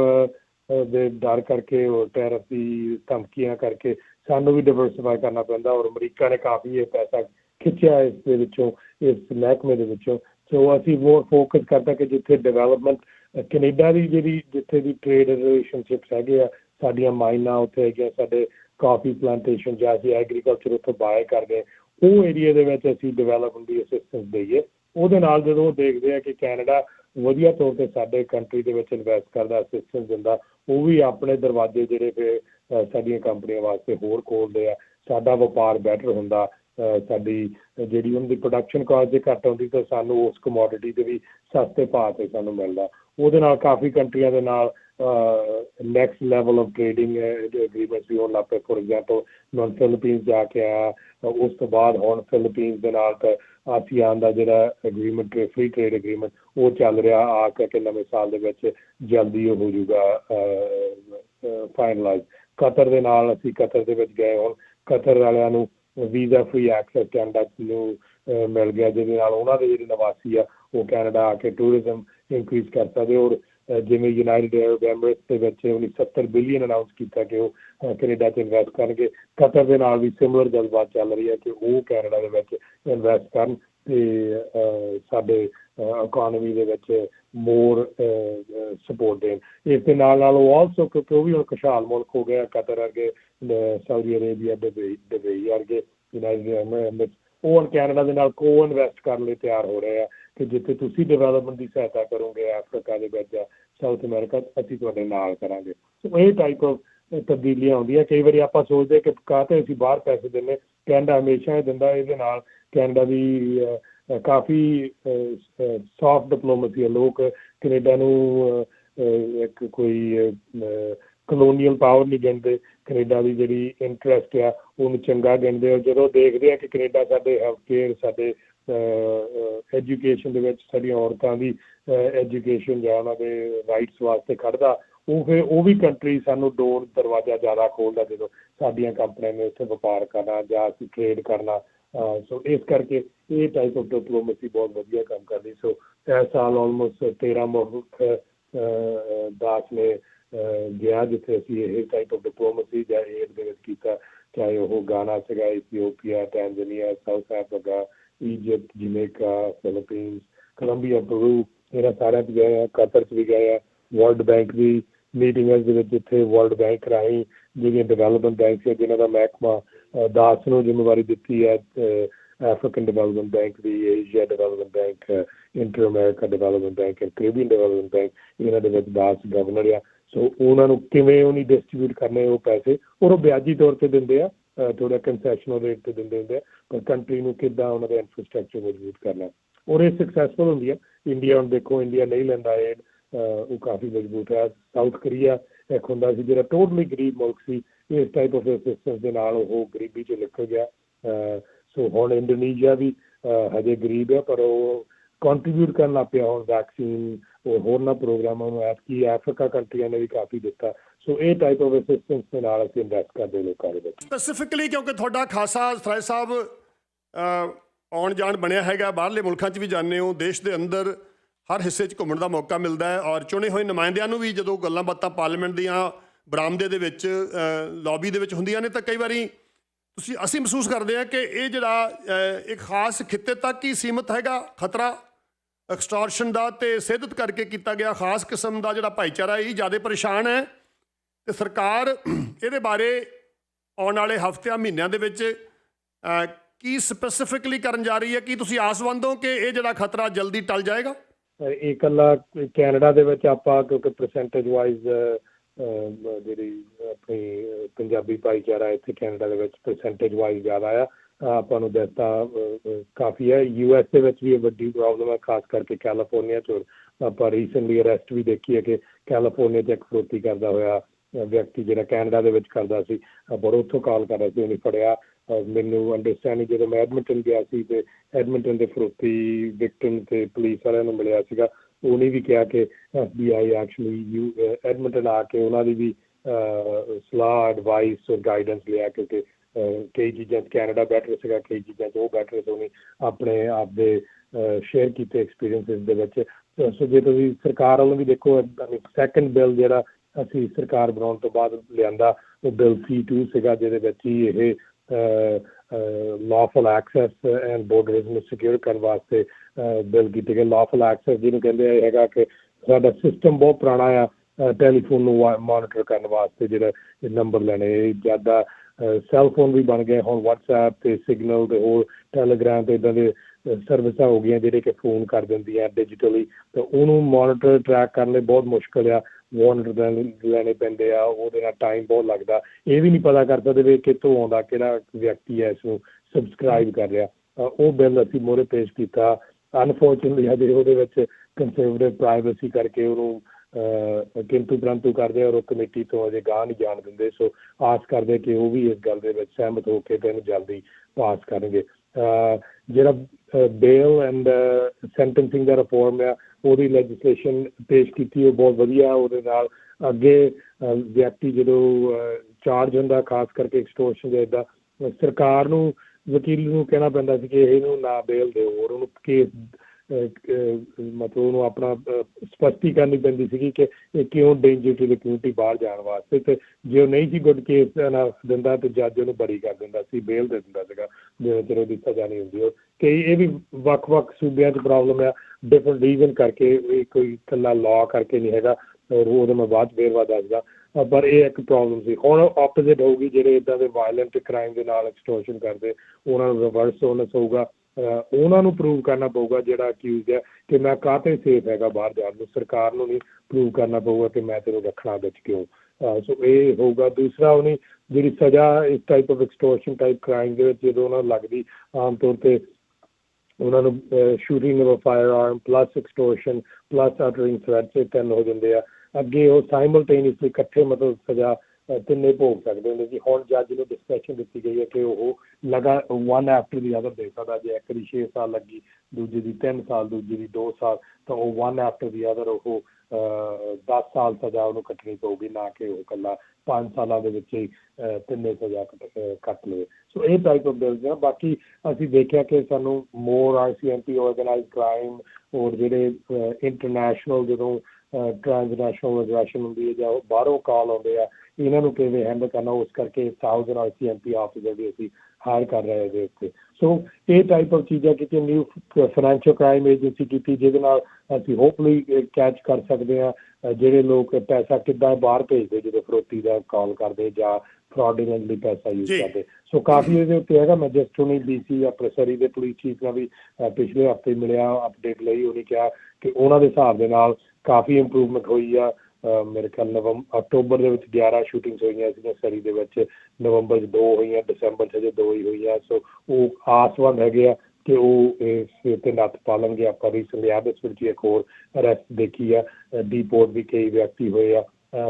ਦੇ ਡਰ ਕਰਕੇ ਔਰ ਟੈਰਸ ਦੀ ਧਮਕੀਆਂ ਕਰਕੇ ਸਾਨੂੰ ਵੀ ਡਿਵਰਸਿਫਾਈ ਕਰਨਾ ਪੈਂਦਾ ਔਰ ਅਮਰੀਕਾ ਨੇ ਕਾਫੀ ਇਹ ਪੈਸਾ ਖਿੱਚਿਆ ਇਸ ਦੇ ਵਿੱਚੋਂ ਇਸ ਮਹਿਕਮੇ ਦੇ ਵਿੱਚੋਂ। ਸੋ ਅਸੀਂ more ਫੋਕਸ ਕਰਦਾ ਕਿ ਜਿੱਥੇ ਡਿਵੈਲਪਮੈਂਟ ਕੈਨੇਡਾ ਦੀ ਜਿਹੜੀ ਜਿੱਥੇ ਦੀ ਟ੍ਰੇਡ ਰਿਲੇਸ਼ਨਸ਼ਿਪਸ ਹੈਗੇ ਆ ਸਾਡੀਆਂ ਮਾਈਨਾਂ ਉੱਥੇ ਹੈਗੀਆਂ ਸਾਡੇ ਕਾਫੀ ਪਲਾਂਟੇਸ਼ਨ ਜਾਂ ਅਸੀਂ ਐਗਰੀਕਲਚਰ ਉੱਥੋਂ ਬਾਏ ਕਰਦੇ ਹਾਂ, ਉਹ ਏਰੀਆ ਦੇ ਵਿੱਚ ਅਸੀਂ ਡਿਵੈਲਪਮੈਂਟ ਦੀ ਅਸਿਸਟੈਂਸ ਦਈਏ। ਉਹਦੇ ਨਾਲ ਜਦੋਂ ਉਹ ਦੇਖਦੇ ਆ ਕਿ ਕੈਨੇਡਾ ਵਧੀਆ ਤੌਰ ਤੇ ਸਾਡੇ ਕੰਟਰੀ ਦੇ ਵਿੱਚ ਇਨਵੈਸਟ ਕਰਦਾ ਅਸਿਸਟੈਂਸ ਦਿੰਦਾ, ਉਹ ਵੀ ਆਪਣੇ ਦਰਵਾਜ਼ੇ ਜਿਹੜੇ ਫਿਰ ਸਾਡੀਆਂ ਕੰਪਨੀਆਂ ਵਾਸਤੇ ਹੋਰ ਖੋਲਦੇ ਆ। ਸਾਡਾ ਵਪਾਰ ਬੈਟਰ ਹੁੰਦਾ ਸਾਡੀ ਜਿਹੜੀ ਉਹਨਾਂ ਦੀ ਪ੍ਰੋਡਕਸ਼ਨ ਕਾਸਟ ਜੇ ਘੱਟ ਆਉਂਦੀ ਤਾਂ ਸਾਨੂੰ ਉਸ ਕਮੋਡਿਟੀ ਦੇ ਵੀ ਸਸਤੇ ਭਾਅ ਤੇ ਸਾਨੂੰ ਮਿਲਦਾ। ਉਹਦੇ ਨਾਲ ਕਾਫੀ ਕੰਟਰੀਆਂ ਦੇ ਨਾਲ next level of trading agreements ਵੀ ਹੋਣ ਲੱਗ ਪਏ ਫੋਰ ਐਗਜ਼ਾਮਪਲ ਮੈਂ ਫਿਲੀਪੀਨਸ ਜਾ ਕੇ ਆਇਆ ਉਸ ਤੋਂ ਬਾਅਦ ਹੁਣ ਫਿਲੀਪੀਨਸ ਦੇ ਨਾਲ ਤਾਂ ਦਾ ਜਿਹੜਾ ਐਗਰੀਮੈਂਟ ਫ੍ਰੀ ਟ੍ਰੇਡ ਐਗਰੀਮੈਂਟ ਉਹ ਚੱਲ ਰਿਹਾ, ਆ ਕੇ ਨਵੇਂ ਸਾਲ ਦੇ ਵਿੱਚ ਜਲਦੀ ਉਹ ਹੋ ਜਾਊਗਾ ਫਾਈਨਲਾਈਜ਼ ਕਤਰ ਦੇ ਨਾਲ ਅਸੀਂ ਕਤਰ ਦੇ ਵਿੱਚ ਗਏ ਹੁਣ, ਕਤਰ ਵਾਲਿਆਂ ਨੂੰ ਵੀਜ਼ਾ ਫ੍ਰੀ ਐਕਸੈਸ ਕੈਨੇਡਾ ਨੂੰ ਮਿਲ ਗਿਆ, ਜਿਹਦੇ ਨਾਲ ਉਹਨਾਂ ਦੇ ਜਿਹੜੇ ਨਿਵਾਸੀ ਆ, ਉਹ ਕੈਨੇਡਾ ਆ ਕੇ ਟੂਰਿਜ਼ਮ ਇਨਕਰੀਜ਼ ਕਰ ਸਕਦੇ ਔਰ ਜਿਵੇਂ ਯੂਨਾਈਟਿਡ ਅਰਬ ਐਮਰੇਟਸ ਦੇ ਵਿੱਚ ਉਹਨੇ 70 ਬਿਲੀਅਨ ਅਨਾਉਂਸ ਕੀਤਾ ਕਿ ਉਹ ਕੈਨੇਡਾ 'ਚ ਇਨਵੈਸਟ ਕਰਨਗੇ। ਕਤਰ ਦੇ ਨਾਲ ਵੀ ਸਿਮਿਲਰ ਗੱਲਬਾਤ ਚੱਲ ਰਹੀ ਹੈ ਕਿ ਉਹ ਕੈਨੇਡਾ ਦੇ ਵਿੱਚ ਇਨਵੈਸਟ ਕਰਨ ਤੇ ਸਾਡੇ ਇਕਨੋਮੀ ਦੇ ਵਿੱਚ ਮੋਰ ਸਪੋਰਟ ਦੇਣ। ਇਸ ਦੇ ਨਾਲ ਨਾਲ ਉਹ ਆਲਸੋ ਕਿਉਂਕਿ ਉਹ ਵੀ ਹੁਣ ਖੁਸ਼ਹਾਲ ਮੁਲਕ ਹੋ ਗਿਆ ਕਤਰ ਅਰਗੇ ਸਾਊਦੀ ਅਰੇਬੀਆ ਦੁਬਈ ਦੁਬਈ ਅਰਗੇ ਯੂਨਾਈਟਿਡ ਅਰਬ ਉਹ ਕੈਨੇਡਾ ਦੇ ਨਾਲ ਕੋ ਇਨਵੈਸਟ ਕਰਨ ਲਈ ਤਿਆਰ ਹੋ ਰਹੇ ਆ। ਕਿ ਜਿੱਥੇ ਤੁਸੀਂ ਡਿਵੈਲਪਮੈਂਟ ਦੀ ਸਹਾਇਤਾ ਕਰੋਗੇ ਅਫਰੀਕਾ ਦੇ ਵਿੱਚ ਸਾਊਥ ਅਮਰੀਕਾ ਅਸੀਂ ਤੁਹਾਡੇ ਨਾਲ ਕਰਾਂਗੇ। ਸੋ ਇਹ ਟਾਈਪ ਆਫ ਤਬਦੀਲੀਆਂ ਆਉਂਦੀਆਂ। ਕਈ ਵਾਰੀ ਆਪਾਂ ਸੋਚਦੇ ਕਿ ਕਾਹਤੇ ਅਸੀਂ ਬਾਹਰ ਪੈਸੇ ਦਿੰਨੇ ਕੈਨੇਡਾ ਹਮੇਸ਼ਾ ਹੀ ਦਿੰਦਾ, ਇਹਦੇ ਨਾਲ ਕੈਨੇਡਾ ਦੀ ਕਾਫੀ ਸੌਫਟ ਡਿਪਲੋਮੇਸੀ ਹੈ। ਲੋਕ ਕੈਨੇਡਾ ਨੂੰ ਇੱਕ ਕੋਈ ਕਲੋਨੀਅਲ ਪਾਵਰ ਨਹੀਂ ਗਿਣਦੇ। ਕੈਨੇਡਾ ਦੀ ਜਿਹੜੀ ਇੰਟਰਸਟ ਆ, ਉਹਨੂੰ ਚੰਗਾ ਗਿਣਦੇ ਆ। ਜਦੋਂ ਦੇਖਦੇ ਆ ਕਿ ਕੈਨੇਡਾ ਸਾਡੇ ਹੈਲਥ ਕੇਅਰ ਸਾਡੇ ਐਜੂਕੇਸ਼ਨ ਦੇ ਵਿੱਚ ਸਾਡੀਆਂ ਔਰਤਾਂ ਦੀ ਐਜੂਕੇਸ਼ਨ ਜਾਂ ਉਹਨਾਂ ਦੇ ਰਾਈਟਸ ਵਾਸਤੇ ਖੜਦਾ ਉਹ ਫਿਰ ਉਹ ਵੀ ਕੰਟਰੀ ਸਾਨੂੰ ਡੋਰ ਦਰਵਾਜ਼ਾ ਜ਼ਿਆਦਾ ਖੋਲਦਾ ਜਦੋਂ ਸਾਡੀਆਂ ਕੰਪਨੀਆਂ ਨੇ ਉੱਥੇ ਵਪਾਰ ਕਰਨਾ ਜਾਂ ਅਸੀਂ ਟ੍ਰੇਡ ਕਰਨਾ ਸੋ ਇਸ ਕਰਕੇ ਇਹ ਟਾਈਪ ਆਫ ਡਿਪਲੋਮੇਸੀ ਬਹੁਤ ਵਧੀਆ ਕੰਮ ਕਰਦੀ। ਸੋ ਇਸ ਸਾਲ ਆਲਮੋਸਟ 13 ਮੁਲਕ ਦਾਸ ਨੇ ਗਿਆ ਜਿੱਥੇ ਅਸੀਂ ਇਹ ਟਾਈਪ ਆਫ ਡਿਪਲੋਮੇਸੀ ਜਾਂ ਏਡ ਦੇ ਵਿੱਚ ਕੀਤਾ, ਚਾਹੇ ਉਹ ਗਾਨਾ ਸੀਗਾ Ethiopia Tanzania South Africa Egypt Jamaica Philippines Colombia Peru ਇਹਨਾਂ ਸਾਰਿਆਂ 'ਚ ਗਏ ਹਾਂ ਕਤਰ 'ਚ ਵੀ ਗਏ ਹਾਂ ਵਰਲਡ ਬੈਂਕ ਦੀ ਮੀਟਿੰਗਾਂ ਦੇ ਵਿੱਚ ਜਿੱਥੇ ਵਰਲਡ ਬੈਂਕ ਰਾਹੀਂ ਜਿਹੜੀਆਂ ਡਿਵੈਲਪਮੈਂਟ ਬੈਂਕ ਹੈ ਜਿਨ੍ਹਾਂ ਦਾ ਮਹਿਕਮਾ ਦਾਸ ਨੂੰ ਜ਼ਿੰਮੇਵਾਰੀ ਦਿੱਤੀ ਹੈ African development bank the Asia development bank inter America development bank and Caribbean development bank ਇਹਨਾਂ ਦੇ ਵਿੱਚ ਦਾਸ ਗਵਰਨਰ ਆ। ਸੋ ਉਹਨਾਂ ਨੂੰ ਕਿਵੇਂ ਉਹਨੀ ਡਿਸਟ੍ਰੀਬਿਊਟ ਕਰਨੇ ਉਹ ਪੈਸੇ, ਔਰ ਉਹ ਵਿਆਜੀ ਤੌਰ ਤੇ ਦਿੰਦੇ ਆ। ਥੋੜਾ ਕੰਸੈਸ਼ਨਲ ਰੇਟ ਤੇ ਦਿੰਦੇ ਹੁੰਦੇ ਆ, ਪਰ ਕੰਟਰੀ ਨੂੰ ਕਿੱਦਾਂ ਉਹਨਾਂ ਦਾ ਇਨਫਰਾਸਟ੍ਰਕਚਰ ਮਜ਼ਬੂਤ ਕਰਨਾ। ਔਰ ਇਹ ਸਕਸੈਸਫੁਲ ਹੁੰਦੀ ਹੈ ਇੰਡੀਆ ਹੁਣ ਦੇਖੋ ਇੰਡੀਆ ਨਹੀਂ ਲੈਂਦਾ ਏਡ ਉਹ ਕਾਫੀ ਮਜ਼ਬੂਤ ਹੈ ਸਾਊਥ ਕੋਰੀਆ ਇੱਕ ਹੁੰਦਾ ਸੀ ਜਿਹੜਾ ਟੋਟਲੀ ਗਰੀਬ ਮੁਲਕ ਸੀ। ਇਸ ਟਾਈਪ ਆਫ ਅਸਿਸਟੈਂਸ ਦੇ ਨਾਲ ਉਹ ਗਰੀਬੀ ਚ ਨਿਕਲ ਗਿਆ। ਸੋ ਹੁਣ ਇੰਡੋਨੇਸ਼ੀਆ ਵੀ ਹਜੇ ਗਰੀਬ ਹੈ ਪਰ ਉਹ ਕੰਟਰੀਬਿਊਟ ਕਰਨ ਲੱਗ ਪਿਆ। ਹੁਣ ਵੈਕਸੀਨ ਉਹ ਹੋਰਨਾਂ ਪ੍ਰੋਗਰਾਮਾਂ ਨੂੰ ਐਤਕੀ ਅਫਰੀਕਾ ਕੰਟਰੀਆਂ ਨੇ ਵੀ ਕਾਫੀ ਦਿੱਤਾ। ਸੋ ਇਹ ਟਾਈਪ ਆਫ ਅਸਿਸਟੈਂਸ ਦੇ ਨਾਲ ਅਸੀਂ ਇਨਵੈਸਟ ਕਰਦੇ ਲੋਕਾਂ ਦੇ ਵਿੱਚ। ਸਪੈਸੀਫਿਕਲੀ ਕਿਉਂਕਿ ਤੁਹਾਡਾ ਖਾਸਾ ਸਰਾਏ ਸਾਹਿਬ ਆਉਣ ਜਾਣ ਬਣਿਆ ਹੈਗਾ, ਬਾਹਰਲੇ ਮੁਲਕਾਂ 'ਚ ਵੀ ਜਾਂਦੇ ਹੋ, ਦੇਸ਼ ਦੇ ਅੰਦਰ ਹਰ ਹਿੱਸੇ 'ਚ ਘੁੰਮਣ ਦਾ ਮੌਕਾ ਮਿਲਦਾ ਹੈ ਔਰ ਚੁਣੇ ਹੋਏ ਨੁਮਾਇੰਦਿਆਂ ਨੂੰ ਵੀ ਜਦੋਂ ਗੱਲਾਂ ਬਾਤਾਂ ਪਾਰਲੀਮੈਂਟ ਦੀਆਂ ਬਰਾਮਦੇ ਦੇ ਵਿੱਚ ਲੌਬੀ ਦੇ ਵਿੱਚ ਹੁੰਦੀਆਂ ਨੇ ਤਾਂ ਕਈ ਵਾਰੀ ਤੁਸੀਂ, ਅਸੀਂ ਮਹਿਸੂਸ ਕਰਦੇ ਹਾਂ ਕਿ ਇਹ ਜਿਹੜਾ ਇੱਕ ਖਾਸ ਖਿੱਤੇ ਤੱਕ ਹੀ ਸੀਮਤ ਹੈਗਾ, ਖਤਰਾ ਐਕਸਟੋਰਸ਼ਨ ਦਾ ਤੇ ਸਿੱਧਤ ਕਰਕੇ ਕੀਤਾ ਗਿਆ, ਖਾਸ ਕਿਸਮ ਦਾ ਜਿਹੜਾ ਭਾਈਚਾਰਾ ਇਹ ਜ਼ਿਆਦਾ ਪਰੇਸ਼ਾਨ ਹੈ। ਤੇ ਸਰਕਾਰ ਇਹਦੇ ਬਾਰੇ ਆਉਣ ਵਾਲੇ ਹਫ਼ਤਿਆਂ, ਮਹੀਨਿਆਂ ਦੇ ਵਿੱਚ ਕੀ ਸਪੈਸੀਫਿਕਲੀ ਕਰਨ ਜਾ ਰਹੀ ਹੈ? ਕੀ ਤੁਸੀਂ ਆਸਵੰਦ ਹੋ ਕਿ ਇਹ ਜਿਹੜਾ ਖਤਰਾ ਜਲਦੀ ਟਲ ਜਾਏਗਾ? ਇਹ ਇਕੱਲਾ ਕੈਨੇਡਾ ਦੇ ਵਿੱਚ ਆਪਾਂ ਕਿਉਂਕਿ ਪਰਸੈਂਟੇਜ ਵਾਈਜ਼ ਜਿਹੜੀ ਆਪਣੀ ਪੰਜਾਬੀ ਭਾਈਚਾਰਾ ਇੱਥੇ ਕੈਨੇਡਾ ਦੇ ਵਿੱਚ ਪਰਸੈਂਟੇਜ ਵਾਈਜ਼ ਜ਼ਿਆਦਾ ਆ ਆਪਾਂ ਨੂੰ ਦਿੱਤਾ ਕਾਫੀ ਹੈ। ਯੂ ਐਸ ਦੇ ਵਿੱਚ ਵੀ ਇਹ ਵੱਡੀ ਪ੍ਰੋਬਲਮ ਹੈ, ਖਾਸ ਕਰਕੇ ਕੈਲੀਫੋਰਨੀਆ ਚ। ਆਪਾਂ ਰੀਸੈਂਟਲੀ ਅਰੈਸਟ ਵੀ ਦੇਖੀ ਹੈ ਕਿ ਕੈਲੀਫੋਰਨੀਆ 'ਚ ਇੱਕ ਫਰੋਤੀ ਕਰਦਾ ਹੋਇਆ ਵਿਅਕਤੀ ਜਿਹੜਾ ਕੈਨੇਡਾ ਦੇ ਵਿੱਚ ਕਰਦਾ ਸੀ ਪਰ ਉੱਥੋਂ ਕਾਲ ਕਰ ਰਿਹਾ ਸੀ, ਉਹਨੇ ਫੜਿਆ। ਮੈਨੂੰ ਅੰਡਰਸਟੈਂਡਿੰਗ ਜਦੋਂ ਮੈਂ ਐਡਮਿੰਟਨ ਗਿਆ ਸੀ ਤੇ ਐਡਮਿੰਟਨ ਦੇ ਫਰੋਤੀ ਵਿਕਟਮ ਤੇ ਪੁਲਿਸ ਵਾਲਿਆਂ ਨੂੰ ਮਿਲਿਆ ਸੀਗਾ। ਉਹਨੇ ਵੀ ਕਿਹਾ ਕਿ FBI ਐਕਚੁਅਲੀ ਯੂ ਐਡਮਿੰਟਨ ਆ ਕੇ ਉਹਨਾਂ ਦੀ ਵੀ ਸਲਾਹ ਐਡਵਾਈਸ ਔਰ ਗਾਈਡੈਂਸ ਲਿਆ ਕਿਉਂਕਿ ਕਈ ਚੀਜ਼ਾਂ 'ਚ ਕੈਨੇਡਾ ਬੈਟਰ ਸੀਗਾ, ਕਈ ਚੀਜ਼ਾਂ 'ਚ ਉਹ ਬੈਟਰ ਸੀ। ਉਹਨੇ ਆਪਣੇ ਆਪ ਦੇ ਸ਼ੇਅਰ ਕੀਤੇ ਐਕਸਪੀਰੀਐਂਸਿਸ ਦੇ ਵਿੱਚ। ਸੋ ਜੇ ਤੁਸੀਂ ਸਰਕਾਰ ਵੱਲੋਂ ਵੀ ਦੇਖੋ ਸੈਕੰਡ ਬਿੱਲ ਜਿਹੜਾ ਅਸੀਂ ਸਰਕਾਰ ਬਣਾਉਣ ਤੋਂ ਬਾਅਦ ਲਿਆਂਦਾ ਉਹ ਬਿੱਲ C2 ਸੀਗਾ, ਜਿਹਦੇ ਵਿੱਚ ਹੀ ਇਹ ਲawful access ਐਂਡ ਬੋਰਡਰਸ ਨੂੰ ਸਿਕਿਉਰ ਕਰਨ ਵਾਸਤੇ ਬਿੱਲ ਕੀਤੇ ਗਏ। lawful access ਜਿਹਨੂੰ ਕਹਿੰਦੇ ਆ, ਇਹ ਹੈਗਾ ਕਿ ਸਾਡਾ ਸਿਸਟਮ ਬਹੁਤ ਪੁਰਾਣਾ ਆ ਟੈਲੀਫੋਨ ਨੂੰ ਮੋਨੀਟਰ ਕਰਨ ਵਾਸਤੇ ਜਿਹੜਾ ਨੰਬਰ ਲੈਣੇ। ਜ਼ਿਆਦਾ ਸੈੱਲ ਫੋਨ ਵੀ ਬਣ ਗਏ, ਹੁਣ WhatsApp ਤੇ ਸਿਗਨਲ ਤੇ ਹੋਰ ਟੈਲੀਗ੍ਰਾਮ ਤੇ ਇਦਾਂ ਦੇ ਸਰਵਿਸਾਂ ਹੋ ਗਈਆਂ ਜਿਹੜੇ ਕਿ ਫੋਨ ਕਰ ਦਿੰਦੀਆਂ ਡਿਜੀਟਲੀ ਤਾਂ ਉਹਨੂੰ ਮੋਨੀਟਰ ਟਰੈਕ ਕਰਨ ਲਈ ਬਹੁਤ ਮੁਸ਼ਕਲ ਆ। ਮੋਨੀਟਰ ਲੈਣੇ ਪੈਂਦੇ ਆ ਉਹਦੇ ਨਾਲ ਟਾਈਮ ਬਹੁਤ ਲੱਗਦਾ। ਇਹ ਵੀ ਨਹੀਂ ਪਤਾ ਕਰ ਸਕਦੇ ਵੀ ਕਿੱਥੋਂ ਆਉਂਦਾ ਕਿਹੜਾ ਵਿਅਕਤੀ ਹੈ ਇਸ ਨੂੰ ਸਬਸਕ੍ਰਾਈਬ ਕਰ ਰਿਹਾ। ਉਹ ਬਿੱਲ ਅਸੀਂ ਮੋਰੇ ਪੇਸ਼ ਕੀਤਾ। ਅਨਫੋਰਚੂਨਟਲੀ ਹਜੇ ਉਹਦੇ ਵਿੱਚ ਕੰਜ਼ਰਵੇਟਿਵ ਪ੍ਰਾਈਵੇਸੀ ਕਰਕੇ ਉਹਨੂੰ ਅਹ, ਕਿੰਤੂ ਪ੍ਰੰਤੂ ਕਰਦੇ ਔਰ ਉਹ ਕਮੇਟੀ ਤੋਂ ਅਜੇ ਗਾਹ ਨਹੀਂ ਜਾਣ ਦਿੰਦੇ। ਸੋ ਆਸ ਕਰਦੇ ਕਿ ਉਹ ਵੀ ਇਸ ਗੱਲ ਦੇ ਵਿੱਚ ਸਹਿਮਤ ਹੋ ਕੇ ਤੇ ਇਹਨੂੰ ਜਲਦੀ ਪਾਸ ਕਰਨਗੇ। ਜਿਹੜਾ ਬੇਲ ਐਂਡ ਸੈਂਟੈਂਸਿੰਗ ਦਾ ਰਿਫਾਰਮ ਆ, ਉਹਦੀ ਲੈਜਿਸਲੇਸ਼ਨ ਪੇਸ਼ ਕੀਤੀ, ਉਹ ਬਹੁਤ ਵਧੀਆ, ਉਹਦੇ ਨਾਲ ਅੱਗੇ ਵਿਅਕਤੀ ਜਦੋਂ ਚਾਰਜ ਹੁੰਦਾ, ਖਾਸ ਕਰਕੇ ਐਕਸਟੋਰਸ਼ਨ ਦੇ ਇਦਾਂ ਸਰਕਾਰ ਨੂੰ, ਵਕੀਲ ਨੂੰ ਕਹਿਣਾ ਪੈਂਦਾ ਸੀ ਕਿ ਇਹਨੂੰ ਨਾ ਬੇਲ ਦਿਓ, ਔਰ ਉਹਨੂੰ ਕੇਸ ਮਤਲਬ ਉਹਨੂੰ ਆਪਣਾ ਸਪਸ਼ਟੀ ਕਰਨੀ ਪੈਂਦੀ ਸੀਗੀ ਕਿ ਇਹ ਕਿਉਂ ਡੇਂਜਰ ਟੂ ਕਮਿਊਨਿਟੀ ਬਾਹਰ ਜਾਣ ਵਾਸਤੇ ਤੇ ਜੇ ਉਹ ਨਹੀਂ ਸੀ ਗੁੱਡ ਕੇਸ ਦਿੰਦਾ ਤੇ ਜੱਜ ਉਹਨੂੰ ਬਰੀ ਕਰ ਦਿੰਦਾ ਸੀ ਬੇਲ ਦੇ ਦਿੰਦਾ ਸੀਗਾ, ਜਿਵੇਂ ਚਿਰ ਉਹਦੀ ਸਜ਼ਾ ਨਹੀਂ ਹੁੰਦੀ ਉਹ। ਇਹ ਵੀ ਵੱਖ-ਵੱਖ ਸੂਬਿਆਂ 'ਚ ਪ੍ਰੋਬਲਮ ਆ ਡਿਫਰੈਂਟ ਰੀਜ਼ਨ ਕਰਕੇ ਕੋਈ ਇਕੱਲਾ ਲਾਅ ਕਰਕੇ ਨਹੀਂ ਹੈਗਾ, ਔਰ ਉਹਦੇ ਮੈਂ ਬਾਅਦ ਵੇਰਵਾ ਦੱਸਦਾ ਪਰ ਇਹ ਇੱਕ ਪ੍ਰੋਬਲਮ ਸੀ। ਹੁਣ ਆਪੋਜ਼ਿਟ ਹੋਊਗੀ, ਜਿਹੜੇ ਇਦਾਂ ਦੇ ਵਾਇਲੈਂਟ ਕ੍ਰਾਈਮ ਦੇ ਨਾਲ ਐਕਸਟੋਰਸ਼ਨ ਕਰਦੇ, ਉਹਨਾਂ ਨੂੰ ਰਿਵਰਸ ਹੋਣਸ ਹੋਊਗਾ ਉਹਨਾਂ ਨੂੰ ਪ੍ਰੂਵ ਕਰਨਾ ਪਊਗਾ ਜਿਹੜਾ ਅਕਿਊਜ਼ਡ ਹੈ ਕਿ ਮੈਂ ਕਾਹਤੇ ਸੇਫ ਹੈਗਾ ਬਾਹਰ ਜਾਣ ਨੂੰ। ਸਰਕਾਰ ਨੂੰ ਨਹੀਂ ਪ੍ਰੂਵ ਕਰਨਾ ਪਊਗਾ ਕਿ ਮੈਂ ਤੈਨੂੰ ਰੱਖਣਾ ਵਿੱਚ ਕਿਉਂ। ਸੋ ਇਹ ਹੋਊਗਾ। ਦੂਸਰਾ ਉਹਨੇ ਜਿਹੜੀ ਸਜ਼ਾ ਇਸ type of extortion type crime ਦੇ ਵਿੱਚ ਜਦੋਂ ਉਹਨਾਂ ਲੱਗਦੀ, ਆਮ ਤੌਰ ਤੇ ਉਹਨਾਂ ਨੂੰ shooting of fire arm plus extortion plus uttering threats ਇਹ ਤਿੰਨ ਹੋ ਜਾਂਦੇ ਆ। ਅੱਗੇ ਉਹ ਸਾਈਮਲਟੇਨੀਅਸਲੀ ਇਕੱਠੇ ਮਤਲਬ ਸਜ਼ਾ ਤਿੰਨੇ ਭੋਗ ਸਕਦੇ ਹੁੰਦੇ ਸੀ? ਹੁਣ ਜੱਜ ਨੂੰ ਡਿਸਕ੍ਰੈਸ਼ਨ ਦਿੱਤੀ ਗਈ ਹੈ ਕਿ ਉਹ ਲਗਾ ਵਨ ਆਫਟਰ ਦੀ ਅਦਰ ਦੇ ਸਕਦਾ। ਜੇ ਇੱਕ ਦੀ 6 ਸਾਲ ਲੱਗੀ, ਦੂਜੇ ਦੀ 3 ਸਾਲ, ਦੂਜੇ ਦੀ 2 ਸਾਲ, ਤਾਂ ਉਹ ਵਨ ਆਫਟਰ ਦੀ ਅਦਰ ਉਹ 10 ਸਾਲ ਸਜ਼ਾ ਉਹਨੂੰ ਕੱਟਣੀ ਪਊਗੀ, ਨਾ ਕਿ ਉਹ ਇਕੱਲਾ 5 ਸਾਲਾਂ ਦੇ ਵਿੱਚ ਹੀ ਤਿੰਨੇ ਸਜ਼ਾ ਕੱਟ- ਕੱਟ ਲਵੇ। ਸੋ ਇਹ ਟਾਈਪ ਆਫ ਬਿਲਸ ਆ। ਬਾਕੀ ਅਸੀਂ ਦੇਖਿਆ ਕਿ ਸਾਨੂੰ ਮੋਰ ਆਰਸੀਐਮਪੀ ਆਰਗੇਨਾਈਜ਼ਡ ਕ੍ਰਾਈਮ ਔਰ ਜਿਹੜੇ ਇੰਟਰਨੈਸ਼ਨਲ ਜਦੋਂ ਟ੍ਰਾਂਸਨੈਸ਼ਨਲ ਅਗਰੈਸ਼ਨ ਹੁੰਦੀ ਹੈ ਜਾਂ ਉਹ ਬਾਹਰੋਂ ਕਾਲ ਆਉਂਦੇ ਆ ਇਹਨਾਂ ਨੂੰ ਕਿਵੇਂ ਹੈਂਡਲ ਕਰਨਾ ਉਸ ਕਰਕੇ 1000 ਆਰਸੀਐਮਪੀ ਆਫਿਸਰ ਵੀ ਅਸੀਂ ਹਾਇਰ ਕਰ ਰਹੇ ਇਹਦੇ ਉੱਤੇ ਸੋ ਇਹ ਟਾਈਪ ਆਫ ਚੀਜ਼ਾਂ ਕੀਤੀ ਨਿਊ ਫਾਈਨੈਂਸ਼ੀਅਲ ਕ੍ਰਾਈਮ ਏਜੰਸੀ ਕੀਤੀ ਜਿਹਦੇ ਨਾਲ ਅਸੀਂ ਹੋਪਫੁਲੀ ਕੈਚ ਕਰ ਸਕਦੇ ਆ ਜਿਹੜੇ ਲੋਕ ਪੈਸਾ ਕਿੱਦਾਂ ਬਾਹਰ ਭੇਜਦੇ ਜਦੋਂ ਫਰੋਤੀ ਦਾ ਕਾਲ ਕਰਦੇ ਜਾਂ ਫਰਾਡੂਲੈਂਟਲੀ ਪੈਸਾ ਯੂਜ਼ ਜੀ। ਕਰਦੇ। ਸੋ ਕਾਫੀ ਇਹਦੇ ਉੱਤੇ ਹੈਗਾ ਮੈਂ ਜਸਟ ਹੁਣੀ ਡੀਸੀ ਅਪਰਸਰੀ ਦੇ ਪੁਲਿਸ ਚੀਫ ਨਾਲ ਵੀ ਪਿਛਲੇ ਹਫ਼ਤੇ ਮਿਲਿਆ ਅਪਡੇਟ ਲਈ ਉਹਨੇ ਕਿਹਾ ਕਿ ਉਹਨਾਂ ਦੇ ਹਿਸਾਬ ਦੇ ਨਾਲ ਕਾਫੀ ਇੰਪਰੂਵਮੈਂਟ ਹੋਈ ਆ। ਮੇਰੇ ਖਿਆਲ ਨਵੰ ਅਕਤੂਬਰ ਦੇ ਵਿੱਚ 11 ਸ਼ੂਟਿੰਗਸ ਹੋਈਆਂ ਸੀਗੀਆਂ, ਸਰੀ ਦੇ ਵਿੱਚ। ਨਵੰਬਰ 'ਚ ਦੋ ਹੋਈਆਂ, ਦਸੰਬਰ 'ਚ ਜੇ ਦੋ ਹੀ ਹੋਈਆਂ। ਸੋ ਉਹ ਆਸਵੰਦ ਹੈਗੇ ਆ ਕਿ ਉਹ ਇਸ ਤੇ ਨੱਥ ਪਾਲਣਗੇ। ਆਪਾਂ ਰੀਸੈਂਟਲੀ ਆਦਿਸ ਵਿੱਚ ਇੱਕ ਹੋਰ ਅਰੈਸਟ ਦੇਖੀ ਆ। ਡੀਪੋਰਟ ਵੀ ਕਈ ਵਿਅਕਤੀ ਹੋਏ ਆ।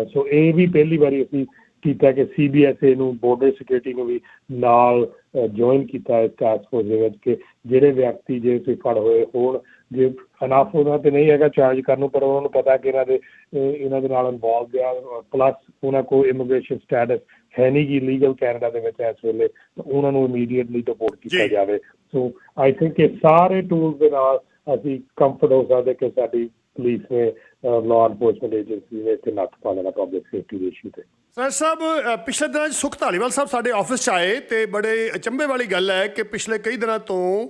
ਸੋ ਇਹ ਵੀ ਪਹਿਲੀ ਵਾਰੀ ਅਸੀਂ ਕੀਤਾ ਕਿ ਸੀਬੀਐਸਏ ਨੂੰ ਬਾਰਡਰ ਸਿਕਿਉਰਿਟੀ ਨੂੰ ਵੀ ਨਾਲ ਜੁਆਇਨ ਕੀਤਾ ਇਸ ਟਾਸਕ ਫੋਰਸ ਦੇ ਵਿੱਚ ਕਿ ਜਿਹੜੇ ਵਿਅਕਤੀ ਜੇ ਕੋਈ ਫੜ ਹੋਏ ਹੋਣ ਜੇ ਅਨਾਫ ਉਹਨਾਂ ਤੇ ਨਹੀਂ ਹੈਗਾ ਚਾਰਜ ਕਰਨ ਨੂੰ ਪਰ ਉਹਨਾਂ ਨੂੰ ਪਤਾ ਕਿ ਇਹਨਾਂ ਦੇ ਇਹ- ਇਹਨਾਂ ਦੇ ਨਾਲ ਇਨਵੋਲਵ ਆ ਪਲੱਸ ਉਹਨਾਂ ਕੋਲ ਇਮੀਗ੍ਰੇਸ਼ਨ ਸਟੇਟਸ ਹੈ ਨਹੀਂ ਗੀ ਲੀਗਲ ਕੈਨੇਡਾ ਦੇ ਵਿੱਚ ਇਸ ਵੇਲੇ ਤਾਂ ਉਹਨਾਂ ਨੂੰ ਇਮੀਡੀਏਟਲੀ ਡਿਪੋਰਟ ਕੀਤਾ। ਜਾਵੇ ਸੋ ਆਈ ਥਿੰਕ ਕਿ ਸਾਰੇ ਟੂਲਸ ਦੇ ਨਾਲ ਅਸੀਂ ਕੰਫਰਟ ਹੋ ਸਕਦੇ ਕਿ ਸਾਡੀ ਪੁਲਿਸ ਨੇ ਲਾਅ ਐਨਫੋਰਸਮੈਂਟ ਏਜੰਸੀ ਨੇ ਇੱਥੇ ਨੱਥ ਪਾ ਲੈਣਾ ਪਬਲਿਕ ਸੇਫਟੀ ਦੇ ਇਸ਼ੂ ਤੇ ਸਰ ਸਾਹਿਬ ਪਿਛਲੇ ਦਿਨਾਂ 'ਚ ਸੁਖ ਧਾਲੀਵਾਲ ਸਾਹਿਬ ਸਾਡੇ ਆਫਿਸ 'ਚ ਆਏ ਤੇ ਬੜੇ ਅਚੰਭੇ ਵਾਲੀ ਗੱਲ ਹੈ ਕਿ ਪਿਛਲੇ ਕਈ ਦਿਨਾਂ ਤੋਂ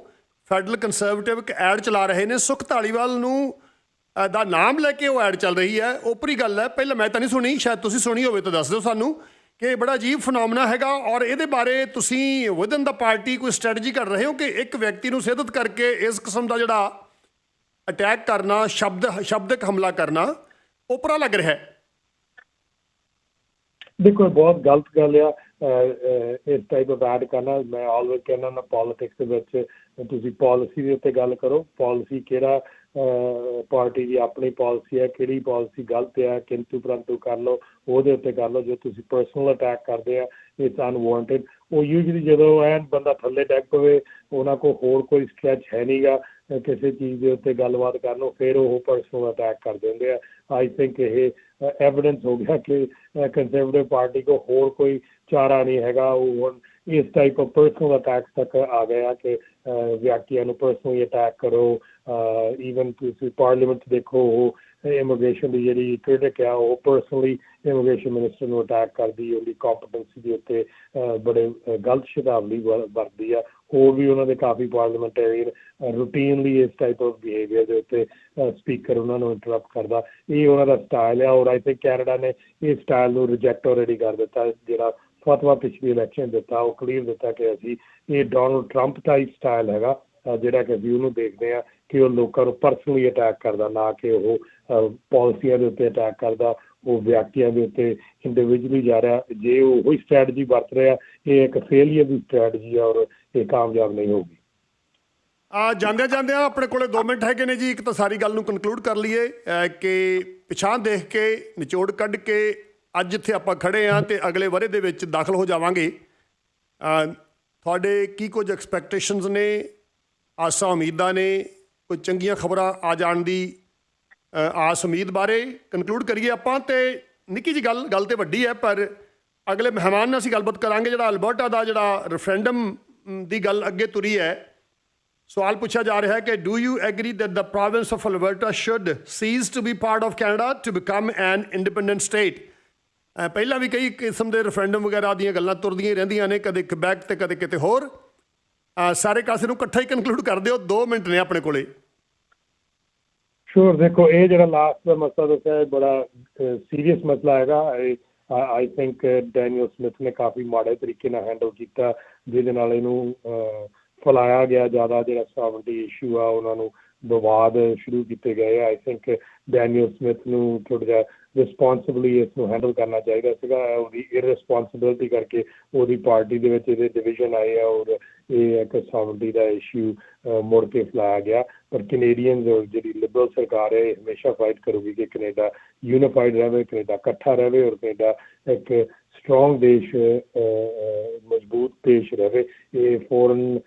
ਫੈਡਰਲ ਕੰਜ਼ਰਵੇਟਿਵ ਇੱਕ ਐਡ ਚਲਾ ਰਹੇ ਨੇ। ਸੁਖ ਧਾਲੀਵਾਲ ਨੂੰ ਦਾ ਨਾਮ ਲੈ ਕੇ ਉਹ ਐਡ ਚੱਲ ਰਹੀ ਹੈ। ਓਪਰੀ ਗੱਲ ਹੈ, ਪਹਿਲਾਂ ਮੈਂ ਤਾਂ ਨਹੀਂ ਸੁਣੀ, ਸ਼ਾਇਦ ਤੁਸੀਂ ਸੁਣੀ ਹੋਵੇ ਤਾਂ ਦੱਸ ਦਿਓ ਸਾਨੂੰ ਕਿ ਇਹ ਬੜਾ ਅਜੀਬ ਫਨੋਮਨਾ ਹੈਗਾ ਔਰ ਇਹਦੇ ਬਾਰੇ ਤੁਸੀਂ ਵਿਦਨ ਦਾ ਪਾਰਟੀ ਕੋਈ ਸਟ੍ਰੈਟਜੀ ਕਰ ਰਹੇ ਹੋ ਕਿ ਇੱਕ ਵਿਅਕਤੀ ਨੂੰ ਸਿੱਧਤ ਕਰਕੇ ਇਸ ਕਿਸਮ ਦਾ ਜਿਹੜਾ ਅਟੈਕ ਕਰਨਾ, ਸ਼ਬਦ, ਸ਼ਬਦਕ ਹਮਲਾ ਕਰਨਾ ਓਪਰਾ ਲੱਗ ਰਿਹਾ ਹੈ? ਦੇਖੋ ਬਹੁਤ ਗਲਤ ਗੱਲ ਆ। ਇਸ ਟਾਈਪ ਆਫ ਐਡ ਕਰਨਾ, ਮੈਂ ਆਲਵੇਸ ਕਹਿੰਦਾ ਨਾ ਪੋਲਿਟਿਕਸ ਦੇ ਵਿੱਚ ਤੁਸੀਂ ਪਾਲਿਸੀ ਦੇ ਉੱਤੇ ਗੱਲ ਕਰੋ। ਪਾਲਿਸੀ ਕਿਹੜਾ ਪਾਰਟੀ ਦੀ ਆਪਣੀ ਪਾਲਿਸੀ ਹੈ ਕਿਹੜੀ ਪਾਲਿਸੀ ਗਲਤ ਹੈ ਕਿੰਤੂ ਪਰੰਤੂ ਕਰ ਲਓ, ਉਹਦੇ ਉੱਤੇ ਕਰ ਲਓ। ਜੇ ਤੁਸੀਂ ਪਰਸਨਲ ਅਟੈਕ ਕਰਦੇ ਆ ਇਟਸ ਅਨਵਾਂਟਡ ਉਹ ਯੂਜੂਲੀ ਜਦੋਂ ਐਨ ਬੰਦਾ ਥੱਲੇ ਡੈਗ ਪਵੇ, ਉਹਨਾਂ ਕੋਲ ਹੋਰ ਕੋਈ ਸਟ੍ਰੈਚ ਹੈ ਨਹੀਂਗਾ ਕਿਸੇ ਚੀਜ਼ ਦੇ ਉੱਤੇ ਗੱਲਬਾਤ ਕਰ ਲਓ ਫਿਰ ਉਹ ਪਰਸਨਲ ਅਟੈਕ ਕਰ ਦਿੰਦੇ ਆ। ਆਈ ਥਿੰਕ ਇਹ ਐਵੀਡੈਂਸ ਹੋ ਗਿਆ ਕਿ ਕੰਜ਼ਰਵੇਟਿਵ ਪਾਰਟੀ ਕੋ ਹੋਰ ਕੋਈ ਚਾਰਾ ਨਹੀਂ ਹੈਗਾ। ਉਹ ਹੁਣ ਇਸ ਟਾਈਪ ਆਫ ਪਰਸਨਲ ਅਟੈਕਸ ਤੱਕ ਆ ਗਏ ਕਿ ਵਿਅਕਤੀਆਂ ਨੂੰ ਪਰਸਨਲੀ ਅਟੈਕ ਕਰੋ। ਈਵਨ ਤੁਸੀਂ ਪਾਰਲੀਮੈਂਟ ਦੇਖੋ ਉਹ ਇਮੀਗ੍ਰੇਸ਼ਨ ਦੀ ਜਿਹੜੀ ਕ੍ਰਿਟਿਕ ਆ ਉਹ ਪਰਸਨਲੀ ਇਮੀਗ੍ਰੇਸ਼ਨ ਮਿਨਿਸਟਰ ਨੂੰ ਅਟੈਕ ਕਰਦੀ ਉਹਦੀ ਕੰਪੀਟੈਂਸੀ ਦੇ ਉੱਤੇ ਅਹ, ਬੜੇ ਗਲਤ ਸ਼ਬਦਾਵਲੀ ਵਰ- ਵਰਤਦੀ ਆ। ਹੋਰ ਵੀ ਉਹਨਾਂ ਦੇ ਕਾਫੀ ਪਾਰਲੀਮੈਂਟੇਰੀਅਨ ਰੂਟੀਨਲੀ ਇਸ ਟਾਈਪ ਆਫ ਬਿਹੇਵੀਅਰ ਦੇ ਉੱਤੇ ਸਪੀਕਰ ਉਹਨਾਂ ਨੂੰ ਇੰਟਰਪਟ ਕਰਦਾ। ਇਹ ਉਹਨਾਂ ਦਾ ਸਟਾਈਲ ਹੈ ਔਰ ਆਈ ਥਿੰਕ ਕੈਨੇਡਾ ਨੇ ਇਸ ਸਟਾਈਲ ਨੂੰ ਰਿਜੈਕਟ ਆਲਰੇਡੀ ਕਰ ਦਿੱਤਾ। ਜਿਹੜਾ ਫਤਵਾ ਪਿਛਲੀ ਇਲੈਕਸ਼ਨ ਦਿੱਤਾ, ਉਹ ਕਲੀਅਰ ਦਿੱਤਾ ਕਿ ਅਸੀਂ ਇਹ ਡੋਨਲਡ ਟਰੰਪ ਟਾਈਪ ਸਟਾਈਲ ਹੈਗਾ ਜਿਹੜਾ ਕਿ ਅਸੀਂ ਉਹਨੂੰ ਦੇਖਦੇ ਆ ਕਿ ਉਹ ਲੋਕਾਂ ਨੂੰ ਪਰਸਨਲੀ ਅਟੈਕ ਕਰਦਾ, ਨਾ ਕਿ ਉਹ ਪਾਲਿਸੀਆਂ ਦੇ ਉੱਤੇ ਅਟੈਕ ਕਰਦਾ, ਉਹ ਵਿਅਕਤੀਆਂ ਦੇ ਉੱਤੇ ਇੰਡੀਵਿਜੂਅਲੀ ਜਾ ਰਿਹਾ। ਜੇ ਉਹ ਉਹੀ ਸਟ੍ਰੈਟਜੀ ਵਰਤ ਰਿਹਾ, ਇਹ ਇੱਕ ਫੇਲੀਅਰ ਦੀ ਸਟ੍ਰੈਟਜੀ ਆ ਔਰ ਇਹ ਕਾਮਯਾਬ ਨਹੀਂ ਹੋਊਗੀ ਆ ਜਾਂਦੇ ਜਾਂਦੇ ਆਪਣੇ ਕੋਲੇ 2 ਮਿੰਟ ਹੈਗੇ ਨੇ ਜੀ, ਇੱਕ ਤਾਂ ਸਾਰੀ ਗੱਲ ਨੂੰ ਕਨਕਲੂਡ ਕਰ ਲਈਏ ਕਿ ਪਛਾਣ ਦੇਖ ਕੇ, ਨਿਚੋੜ ਕੱਢ ਕੇ ਅੱਜ ਜਿੱਥੇ ਆਪਾਂ ਖੜੇ ਆ ਤੇ ਅਗਲੇ ਵਰੇ ਦੇ ਵਿੱਚ ਦਾਖਲ ਹੋ ਜਾਵਾਂਗੇ। ਤੁਹਾਡੇ ਕੀ ਕੁਝ ਐਕਸਪੈਕਟੇਸ਼ਨਸ ਨੇ? ਆਸਾਂ ਉਮੀਦਾਂ ਨੇ? ਕੋਈ ਚੰਗੀਆਂ ਖਬਰਾਂ ਆ ਜਾਣ ਦੀ ਆਸ ਉਮੀਦ ਬਾਰੇ ਕਨਕਲੂਡ ਕਰੀਏ ਆਪਾਂ ਤੇ ਨਿੱਕੀ ਜੀ ਗੱਲ ਗੱਲ ਤੇ ਵੱਡੀ ਹੈ, ਪਰ ਅਗਲੇ ਮਹਿਮਾਨ ਨਾਲ ਅਸੀਂ ਗੱਲਬਾਤ ਕਰਾਂਗੇ, ਜਿਹੜਾ ਅਲਬਰਟਾ ਦਾ ਜਿਹੜਾ ਰੈਫਰੈਂਡਮ ਦੀ ਗੱਲ ਅੱਗੇ ਤੁਰੀ ਹੈ। ਸਵਾਲ ਪੁੱਛਿਆ ਜਾ ਰਿਹਾ ਹੈ ਕਿ do you agree that the province of Alberta should cease to be part of Canada to become an independent state? ਪਹਿਲਾਂ ਵੀ ਕਈ ਕਿਸਮ ਦੇ ਰੈਫਰੈਂਡਮ ਵਗੈਰਾ ਦੀਆਂ ਗੱਲਾਂ ਤੁਰਦੀਆਂ ਰਹਿੰਦੀਆਂ ਨੇ, ਕਦੇ ਕਿਬੈਕ ਤੇ ਕਦੇ ਕਿਤੇ ਹੋਰ। ਸਾਰੇ ਕਾਸੇ ਨੂੰ ਇਕੱਠਾ ਹੀ ਕਨਕਲੂਡ ਕਰ ਦਿਓ 2 ਮਿੰਟ ਨੇ ਆਪਣੇ ਕੋਲੇ। ਸ਼ੋਰ ਦੇਖੋ, ਇਹ ਜਿਹੜਾ ਲਾਸਟ ਦਾ ਮਸਲਾ ਦੱਸਿਆ, ਇਹ ਬੜਾ ਸੀਰੀਅਸ ਮਸਲਾ ਹੈਗਾ। ਆਈ ਥਿੰਕ ਡੈਨੀਅਲ ਸਮਿਥ ਨੇ ਕਾਫੀ ਮਾੜੇ ਤਰੀਕੇ ਨਾਲ ਹੈਂਡਲ ਕੀਤਾ। ਜਿਹਦੇ ਨਾਲ ਇਹਨੂੰ ਅਹ, ਫੈਲਾਇਆ ਗਿਆ ਜ਼ਿਆਦਾ ਜਿਹੜਾ ਸੌਵਰਨਟੀ ਇਸ਼ੂ ਆ ਉਹਨਾਂ ਨੂੰ ਵਿਵਾਦ ਸ਼ੁਰੂ ਕੀਤੇ ਗਏ ਆਈ ਥਿੰਕ ਡੈਨੀਅਲ ਸਮਿਥ ਨੂੰ ਥੋੜਾ ਜਿਹਾ ਰਿਸਪੌਂਸਿਬਲੀ ਇਸ ਨੂੰ ਹੈਂਡਲ ਕਰਨਾ ਚਾਹੀਦਾ ਸੀਗਾ, ਉਹਦੀ ਇਰਰਿਸਪੌਂਸਿਬਿਲਟੀ ਕਰਕੇ ਉਹਦੀ ਪਾਰਟੀ ਦੇ ਵਿੱਚ ਇਹਦੇ ਡਿਵੀਜ਼ਨ ਆਏ ਆ, ਔਰ ਇਹ ਇੱਕ ਸੌਵਰਨਟੀ ਦਾ ਇਸ਼ੂ ਮੁੜ ਕੇ ਫੈਲਾਇਆ ਗਿਆ। ਪਰ ਕੈਨੇਡੀਅਨਸ ਜਿਹੜੀ ਲਿਬਰਲ ਸਰਕਾਰ ਹੈ, ਇਹ ਹਮੇਸ਼ਾ ਫਾਈਟ ਕਰੂਗੀ ਕਿ ਕੈਨੇਡਾ ਯੂਨੀਫਾਈਡ ਰਹੇ, ਕੈਨੇਡਾ ਇਕੱਠਾ ਰਹੇ, ਔਰ ਕੈਨੇਡਾ ਇੱਕ ਸਟਰੋਂਗ ਦੇਸ਼ ਮਜ਼ਬੂਤ ਦੇਸ਼ ਰਹੇ। ਇਹ ਫੋਰਨ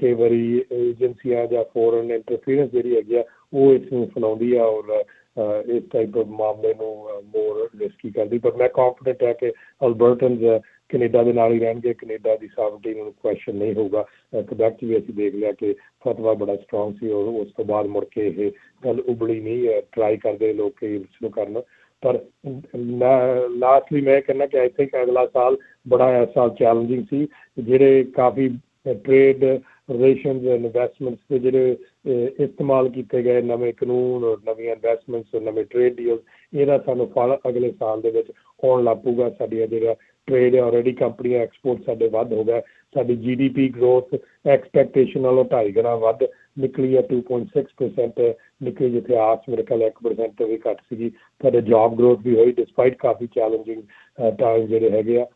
ਕਈ ਵਾਰੀ ਏਜੰਸੀਆਂ ਜਾਂ ਫੋਰਨ ਇੰਟਰਫੀਰੈਂਸ ਜਿਹੜੀ ਹੈਗੀ ਆ, ਉਹ ਇਸ ਨੂੰ ਫੈਲਾਉਂਦੀ ਆ, ਔਰ ਇਸ ਟਾਈਪ ਦੇ ਮਾਮਲੇ ਨੂੰ ਮੋਰ ਰਿਸਕੀ ਕਰਦੀ। ਪਰ ਮੈਂ ਕੰਫੀਡੈਂਟ ਹੈ ਕਿ ਅਲਬਰਟਨਸ ਕੈਨੇਡਾ ਦੇ ਨਾਲ ਹੀ ਰਹਿਣਗੇ। ਕੈਨੇਡਾ ਦੀ ਸਾਵਰਟੀ ਨੂੰ ਕੁਐਸਚਨ ਨਹੀਂ ਹੋਊਗਾ। ਕਬੈਕ 'ਚ ਵੀ ਅਸੀਂ ਦੇਖ ਲਿਆ ਕਿ ਫਤਵਾ ਬੜਾ ਸਟਰੋਂਗ ਸੀ ਔਰ ਉਸ ਤੋਂ ਬਾਅਦ ਮੁੜ ਕੇ ਇਹ ਗੱਲ ਉਬਲੀ ਨਹੀਂ ਟਰਾਈ ਕਰਦੇ ਲੋਕ ਕਿ ਇਸ ਨੂੰ ਕਰਨ। ਪਰ ਲਾਸਟਲੀ ਮੈਂ ਕਹਿੰਦਾ ਕਿ ਆਈ ਥਿੰਕ ਅਗਲਾ ਸਾਲ ਬੜਾ ਇਸ ਸਾਲ ਚੈਲੰਜਿੰਗ ਸੀ। ਜਿਹੜੇ ਕਾਫੀ ਟ੍ਰੇਡ ਰਿਲੇਸ਼ਨਸ ਇਨਵੈਸਟਮੈਂਟਸ ਦੇ ਜਿਹੜੇ ਇਸਤੇਮਾਲ ਕੀਤੇ ਗਏ ਨਵੇਂ ਕਾਨੂੰਨ ਔਰ ਨਵੀਆਂ ਇਨਵੈਸਟਮੈਂਟਸ ਔਰ ਨਵੇਂ ਟ੍ਰੇਡ ਡੀਲ ਇਹਦਾ ਸਾਨੂੰ ਫਲ ਅਗਲੇ ਸਾਲ ਦੇ ਵਿੱਚ ਆਉਣ ਲੱਪੂਗਾ ਸਾਡੀਆਂ ਜਿਹੜਾ ਟ੍ਰੇਡ ਆਲਰੇਡੀ ਕੰਪਨੀਆਂ ਐਕਸਪੋਰਟ ਸਾਡੇ ਵੱਧ ਹੋ ਗਿਆ। ਸਾਡੀ ਜੀਡੀਪੀ ਗਰੋਥ ਐਕਸਪੈਕਟੇਸ਼ਨ ਨਾਲੋਂ ਢਾਈ ਗੁਣਾ ਵੱਧ ਨਿਕਲੀ ਹੈ 2.6% ਨਿਕਲੀ, ਜਿੱਥੇ ਆਸ ਮੇਰੇ ਖਿਆਲ 1% ਤੋਂ ਵੀ ਘੱਟ ਸੀਗੀ। ਸਾਡੇ ਜੌਬ ਗਰੋਥ ਵੀ ਹੋਈ ਡਿਸਪਾਈਟ ਕਾਫੀ ਚੈਲੰਜਿੰਗ ਟਾਈਮ ਜਿਹੜੇ ਹੈਗੇ ਆ।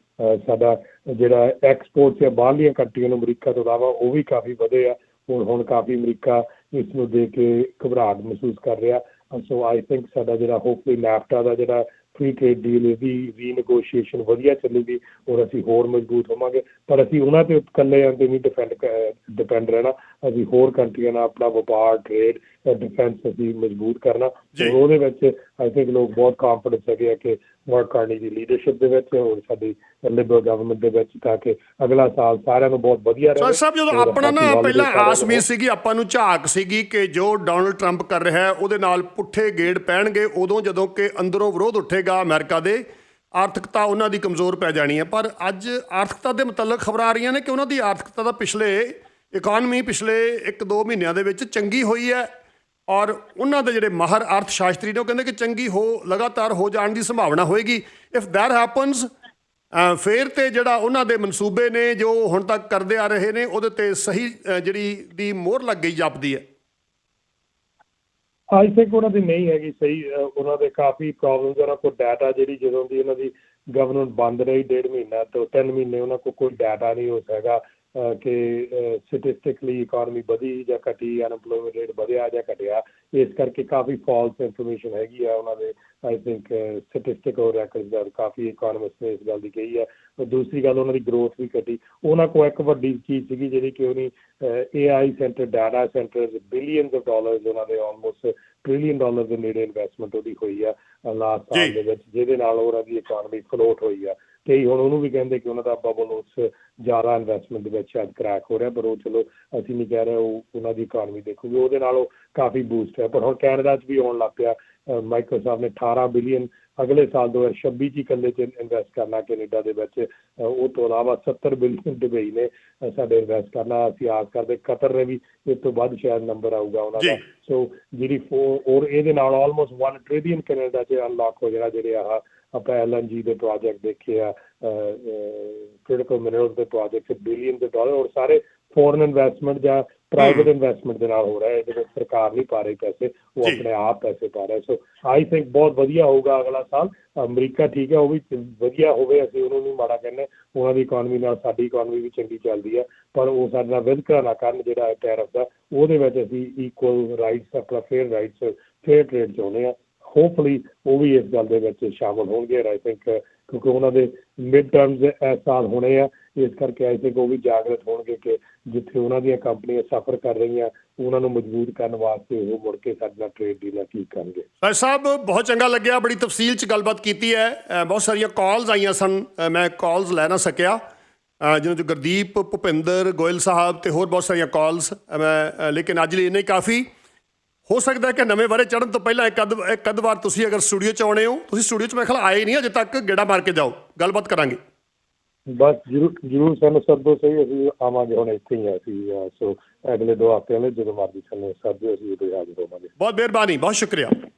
ਸਾਡਾ ਜਿਹੜਾ ਐਕਸਪੋਰਟ ਹੈ ਬਾਹਰਲੀਆਂ ਕੰਟਰੀਆਂ ਨੂੰ ਅਮਰੀਕਾ ਤੋਂ ਇਲਾਵਾ ਉਹ ਵੀ ਕਾਫੀ ਵਧੇ ਆ। ਹੁਣ ਹੁਣ ਕਾਫੀ ਅਮਰੀਕਾ ਇਸ ਨੂੰ ਦੇਖ ਕੇ ਘਬਰਾਹਟ ਮਹਿਸੂਸ ਕਰ ਰਿਹਾ। ਸੋ ਆਈ ਥਿੰਕ ਸਾਡਾ ਜਿਹੜਾ ਹੋਪਫੁਲੀ ਨਾਫਟਾ ਦਾ ਜਿਹੜਾ ਫ੍ਰੀ ਟ੍ਰੇਡ ਡੀਲ ਇਹਦੀ ਰੀਨੈਗੋਸ਼ੀਏਸ਼ਨ ਵਧੀਆ ਚੱਲੇਗੀ ਔਰ ਅਸੀਂ ਹੋਰ ਮਜ਼ਬੂਤ ਹੋਵਾਂਗੇ। ਪਰ ਅਸੀਂ ਉਹਨਾਂ ਤੇ ਇਕੱਲੇ ਆਂ ਤੇ ਨਹੀਂ ਡਿਪੈਂਡ ਡਿਪੈਂਡ ਰਹਿਣਾ। ਅਸੀਂ ਹੋਰ ਕੰਟਰੀਆਂ ਨਾਲ ਆਪਣਾ ਵਪਾਰ ਟ੍ਰੇਡ ਡਿਫੈਂਸ ਅਸੀਂ ਮਜ਼ਬੂਤ ਕਰਨਾ। ਉਹਦੇ ਵਿੱਚ ਆਈ ਥਿੰਕ ਲੋਕ ਬਹੁਤ ਕੰਫੀਡੈਂਸ ਹੈਗੇ ਆ ਕਿ ਵਰਕ ਕਰਨੀ ਦੀ ਲੀਡਰਸ਼ਿਪ ਦੇ ਵਿੱਚ ਔਰ ਸਾਡੀ ਲਿਬਰਲ ਗਵਰਨਮੈਂਟ ਦੇ ਵਿੱਚ ਤਾਂ ਕਿ ਅਗਲਾ ਸਾਲ ਸਾਰਿਆਂ ਨੂੰ ਬਹੁਤ ਵਧੀਆ ਰਹੇ। ਸਰ ਸਾਹਿਬ ਜਦੋਂ ਆਪਣਾ ਨਾ ਪਹਿਲਾਂ ਆਸ। ਉਮੀਦ ਸੀਗੀ ਆਪਾਂ ਨੂੰ ਝਾਕ ਸੀਗੀ ਕਿ ਜੋ ਡੋਨਲਡ ਟਰੰਪ ਕਰ ਰਿਹਾ ਹੈ ਉਹਦੇ ਨਾਲ ਪੁੱਠੇ ਗੇੜ ਪੈਣਗੇ। ਉਦੋਂ ਜਦੋਂ ਕਿ ਅੰਦਰੋਂ ਵਿਰੋਧ ਉੱਠੇਗਾ ਅਮਰੀਕਾ ਦੇ ਆਰਥਿਕਤਾ ਉਹਨਾਂ ਦੀ ਕਮਜ਼ੋਰ ਪੈ ਜਾਣੀ ਹੈ। ਪਰ ਅੱਜ ਆਰਥਿਕਤਾ ਦੇ ਮੁਤਲਕ ਖਬਰਾਂ ਆ ਰਹੀਆਂ ਨੇ ਕਿ ਉਹਨਾਂ ਦੀ ਆਰਥਿਕਤਾ ਦਾ ਪਿਛਲੇ ਇਕਨੋਮੀ ਪਿਛਲੇ 1-2 ਮਹੀਨਿਆਂ ਦੇ ਵਿੱਚ ਚੰਗੀ ਹੋਈ ਹੈ। ਔਰ ਉਹਨਾਂ ਦੇ ਜਿਹੜੇ ਮਾਹਰ ਅਰਥ ਸ਼ਾਸਤਰੀ ਨੇ ਉਹ ਕਹਿੰਦੇ ਕਿ ਚੰਗੀ ਹੋ, ਲਗਾਤਾਰ ਹੋ ਜਾਣ ਦੀ ਸੰਭਾਵਨਾ ਹੋਏਗੀ। ਇਫ ਦੈਟ ਹੈਪਨਸ ਫੇਰ ਤੇ ਜਿਹੜਾ ਉਹਨਾਂ ਦੇ ਮਨਸੂਬੇ ਨੇ, ਜੋ ਹੁਣ ਤੱਕ ਕਰਦੇ ਆ ਰਹੇ ਨੇ, ਉਹਦੇ ਤੇ ਸਹੀ ਜਿਹੜੀ ਦੀ ਮੋਹਰ ਲੱਗ ਗਈ, ਜਾਪਦੀ ਹੈ। ਆਈ ਥਿੰਕ ਉਹਨਾਂ ਦੀ ਨਹੀਂ ਹੈਗੀ ਸਹੀ ਉਹਨਾਂ ਦੇ ਕਾਫੀ ਪ੍ਰੋਬਲਮਸ ਉਹਨਾਂ ਕੋਲ ਡਾਟਾ ਜਿਹੜੀ ਜਦੋਂ ਦੀ ਉਹਨਾਂ ਦੀ ਗਵਰਨਮੈਂਟ ਬੰਦ ਰਹੀ, ਡੇਢ ਮਹੀਨਾ ਤੋਂ ਤਿੰਨ ਮਹੀਨੇ ਉਹਨਾਂ ਕੋਲ ਕੋਈ ਡਾਟਾ ਨਹੀਂ ਹੋ ਸਕਦਾ। ਕਿ ਸਟੈਟਿਸਟਿਕਲੀ ਇਕਨੋਮੀ ਵਧੀ ਜਾਂ ਘਟੀ ਅਨਪਲੋਇਮੈਂਟ ਰੇਟ ਵਧਿਆ ਜਾਂ ਘਟਿਆ ਇਸ ਕਰਕੇ ਕਾਫੀ ਫਾਲਸ ਇਨਫੋਰਮੇਸ਼ਨ ਹੈਗੀ ਆ ਉਹਨਾਂ ਦੇ ਆਈ ਥਿੰਕ ਸਟੈਟਿਸਟਿਕ ਔਰ ਰੈਕਰਡਸ ਦਾ ਕਾਫੀ ਇਕਨੋਮਿਸਟ ਨੇ ਇਸ ਗੱਲ ਦੀ ਕਹੀ ਹੈ ਦੂਸਰੀ ਗੱਲ ਉਹਨਾਂ ਦੀ ਗਰੋਥ ਵੀ ਘਟੀ। ਉਹਨਾਂ ਕੋਲ ਇੱਕ ਵੱਡੀ ਚੀਜ਼ ਸੀਗੀ ਜਿਹੜੀ ਕਿ ਉਹਨੀ AI centre data centres billions of dollars ਉਹਨਾਂ ਦੇ ਆਲਮੋਸਟ ਟ੍ਰਿਲੀਅਨ ਡਾਲਰ ਦੇ ਨੇੜੇ ਇਨਵੈਸਟਮੈਂਟ ਉਹਦੀ ਹੋਈ ਆ ਲਾਸਟ ਸਾਲ। ਦੇ ਵਿੱਚ ਜਿਹਦੇ ਨਾਲ ਉਹਨਾਂ ਦੀ ਇਕਨੋਮੀ ਫਲੋਟ ਹੋਈ ਆ। ਕਈ ਹੁਣ ਉਹਨੂੰ ਵੀ ਕਹਿੰਦੇ ਕਿ ਉਹਨਾਂ ਦਾ ਬਬਲ ਉਸ ਜ਼ਿਆਦਾ ਇਨਵੈਸਟਮੈਂਟ ਦੇ ਵਿੱਚ ਸ਼ਾਇਦ ਕ੍ਰੈਕ ਹੋ ਰਿਹਾ ਪਰ ਉਹ ਚਲੋ ਅਸੀਂ ਨਹੀਂ ਕਹਿ ਰਹੇ ਉਹ ਉਹਨਾਂ ਦੀ ਇਕਾਨਮੀ ਦੇਖੂਗੇ ਉਹਦੇ ਨਾਲ ਉਹ ਕਾਫੀ ਬੂਸਟ ਹੈ। ਪਰ ਹੁਣ ਕੈਨੇਡਾ 'ਚ ਵੀ ਆਉਣ ਲੱਗ ਪਿਆ ਮਾਈਕਰੋਸਾਫਟ ਨੇ 18 ਬਿਲੀਅਨ ਅਗਲੇ ਸਾਲ 2026 ਚ ਇਕੱਲੇ ਚ ਇਨਵੈਸਟ ਕਰਨਾ ਕੈਨੇਡਾ ਦੇ ਵਿੱਚ। ਉਹ ਤੋਂ ਇਲਾਵਾ 70 ਬਿਲੀਅਨ ਦੁਬਈ ਨੇ ਸਾਡੇ ਇਨਵੈਸਟ ਕਰਨਾ ਅਸੀਂ ਆਸ ਕਰਦੇ ਕਤਰ ਨੇ ਵੀ ਇਸ ਤੋਂ ਵੱਧ ਸ਼ਾਇਦ ਨੰਬਰ ਆਊਗਾ ਉਹਨਾਂ ਦਾ। ਸੋ ਜਿਹੜੀ ਫੋ- ਔਰ ਇਹਦੇ ਨਾਲ ਆਲਮੋਸਟ 1 ਟ੍ਰਿਲੀਅਨ ਕੈਨੇਡਾ ਚ ਅਨਲੌਕ ਹੋ ਜਾਣਾ ਜਿਹੜੇ ਆਹ ਆਪਾਂ ਐਲਐਨਜੀ ਦੇ ਪ੍ਰੋਜੈਕਟ ਦੇਖੇ ਆ ਕ੍ਰਿਟੀਕਲ ਮਿਨਰਲਸ ਦੇ ਪ੍ਰੋਜੈਕਟ ਬਿਲੀਅਨ ਦੇ ਡਾਲਰ ਔਰ ਸਾਰੇ ਫੋਰਨ ਇਨਵੈਸਟਮੈਂਟ ਜਾਂ ਪ੍ਰਾਈਵੇਟ ਇਨਵੈਸਟਮੈਂਟ ਦੇ ਨਾਲ ਹੋ ਰਿਹਾ ਹੈ ਇਹਦੇ ਵਿੱਚ ਸਰਕਾਰ ਨਹੀਂ ਪਾ ਰਹੀ ਪੈਸੇ ਉਹ ਜੀ। ਆਪਣੇ ਆਪ ਪੈਸੇ ਪਾ ਰਿਹਾ ਸੋ ਆਈ ਥਿੰਕ ਬਹੁਤ ਵਧੀਆ ਹੋਊਗਾ ਅਗਲਾ ਸਾਲ। ਅਮਰੀਕਾ ਠੀਕ ਹੈ ਉਹ ਵੀ ਵਧੀਆ ਹੋਵੇ ਅਸੀਂ ਉਹਨੂੰ ਨਹੀਂ ਮਾੜਾ ਕਹਿੰਦੇ ਉਹਨਾਂ ਦੀ ਇਕਨੋਮੀ ਨਾਲ ਸਾਡੀ ਇਕਨੋਮੀ ਵੀ ਚੰਗੀ ਚੱਲਦੀ ਹੈ ਪਰ ਉਹ ਸਾਡੇ ਨਾਲ ਵਿਤਕਰਾ ਨਾ ਕਰਨ ਜਿਹੜਾ ਟੈਰਫ ਦਾ ਉਹਦੇ ਵਿੱਚ ਅਸੀਂ ਇਕੁਅਲ ਰਾਈਟਸ ਆਪਣਾ ਫੇਅਰ ਰਾਈਟਸ ਫੇਅਰ ਟ੍ਰੇਡ ਚਾਹੁੰਦੇ ਆ ਹੋਪਫੁਲੀ ਉਹ ਵੀ ਇਸ ਗੱਲ ਦੇ ਵਿੱਚ ਸ਼ਾਮਲ ਹੋਣਗੇ ਆਈ ਥਿੰਕ ਕਿਉਂਕਿ ਉਹਨਾਂ ਦੇ ਮਿਡ ਟਰਮਸ ਇਸ ਸਾਲ ਹੋਣੇ ਆ, ਇਸ ਕਰਕੇ ਆਈ ਥਿੰਕ ਉਹ ਵੀ ਜਾਗਰਤ ਹੋਣਗੇ ਕਿ ਜਿੱਥੇ ਉਹਨਾਂ ਦੀਆਂ ਕੰਪਨੀਆਂ ਸਫਰ ਕਰ ਰਹੀਆਂ, ਉਹਨਾਂ ਨੂੰ ਮਜ਼ਬੂਤ ਕਰਨ ਵਾਸਤੇ ਉਹ ਮੁੜ ਕੇ ਸਾਡੇ ਨਾਲ ਟ੍ਰੇਡ ਡੀਲਾਂ ਕੀ ਕਰਨਗੇ। ਭਾਈ ਸਾਹਿਬ, ਬਹੁਤ ਚੰਗਾ ਲੱਗਿਆ, ਬੜੀ ਤਫਸੀਲ ਚ ਗੱਲਬਾਤ ਕੀਤੀ ਹੈ। ਬਹੁਤ ਸਾਰੀਆਂ ਕਾਲਸ ਆਈਆਂ ਸਨ ਮੈਂ ਕਾਲਸ ਲੈ ਨਾ ਸਕਿਆ। ਜਿਹਨਾਂ ਚ ਗੁਰਦੀਪ, ਭੁਪਿੰਦਰ, ਗੋਇਲ ਸਾਹਿਬ ਤੇ ਹੋਰ ਬਹੁਤ ਸਾਰੀਆਂ ਕਾਲਸ ਮੈਂ ਲੇਕਿਨ ਅੱਜ ਲਈ ਇੰਨਾ ਕਾਫੀ। ਹੋ ਸਕਦਾ ਹੈ ਕਿ ਨਵੇਂ ਬਾਰੇ ਚੜਨ ਤੋਂ ਪਹਿਲਾਂ ਇੱਕ ਅੱਧ ਇੱਕ ਅੱਧ ਵਾਰ ਤੁਸੀਂ ਅਗਰ ਸਟੂਡੀਓ ਚ ਆਉਣੇ ਹੋ ਤੁਸੀਂ ਸਟੂਡੀਓ ਚ ਮੇਰੇ ਖਿਆਲ ਆਏ ਨਹੀਂ ਅਜੇ ਤੱਕ ਗੇੜਾ ਮਾਰ ਕੇ ਜਾਓ। ਗੱਲਬਾਤ ਕਰਾਂਗੇ। ਬਸ ਜਰੂਰ ਜਰੂਰ ਸਾਨੂੰ ਸੱਦੋ ਸਹੀ ਅਸੀਂ ਆਵਾਂਗੇ ਹੁਣ ਇੱਥੇ ਹੀ ਆ ਅਸੀਂ ਸੋ ਅਗਲੇ ਦੋ ਹਫ਼ਤਿਆਂ ਵਿੱਚ ਜਦੋਂ ਮਰਜ਼ੀ ਸਾਨੂੰ ਸੱਦੋ ਅਸੀਂ ਉਦੋਂ ਹਾਜ਼ਰ ਹੋਵਾਂਗੇ। ਬਹੁਤ ਮਿਹਰਬਾਨੀ ਬਹੁਤ ਸ਼ੁਕਰੀਆ।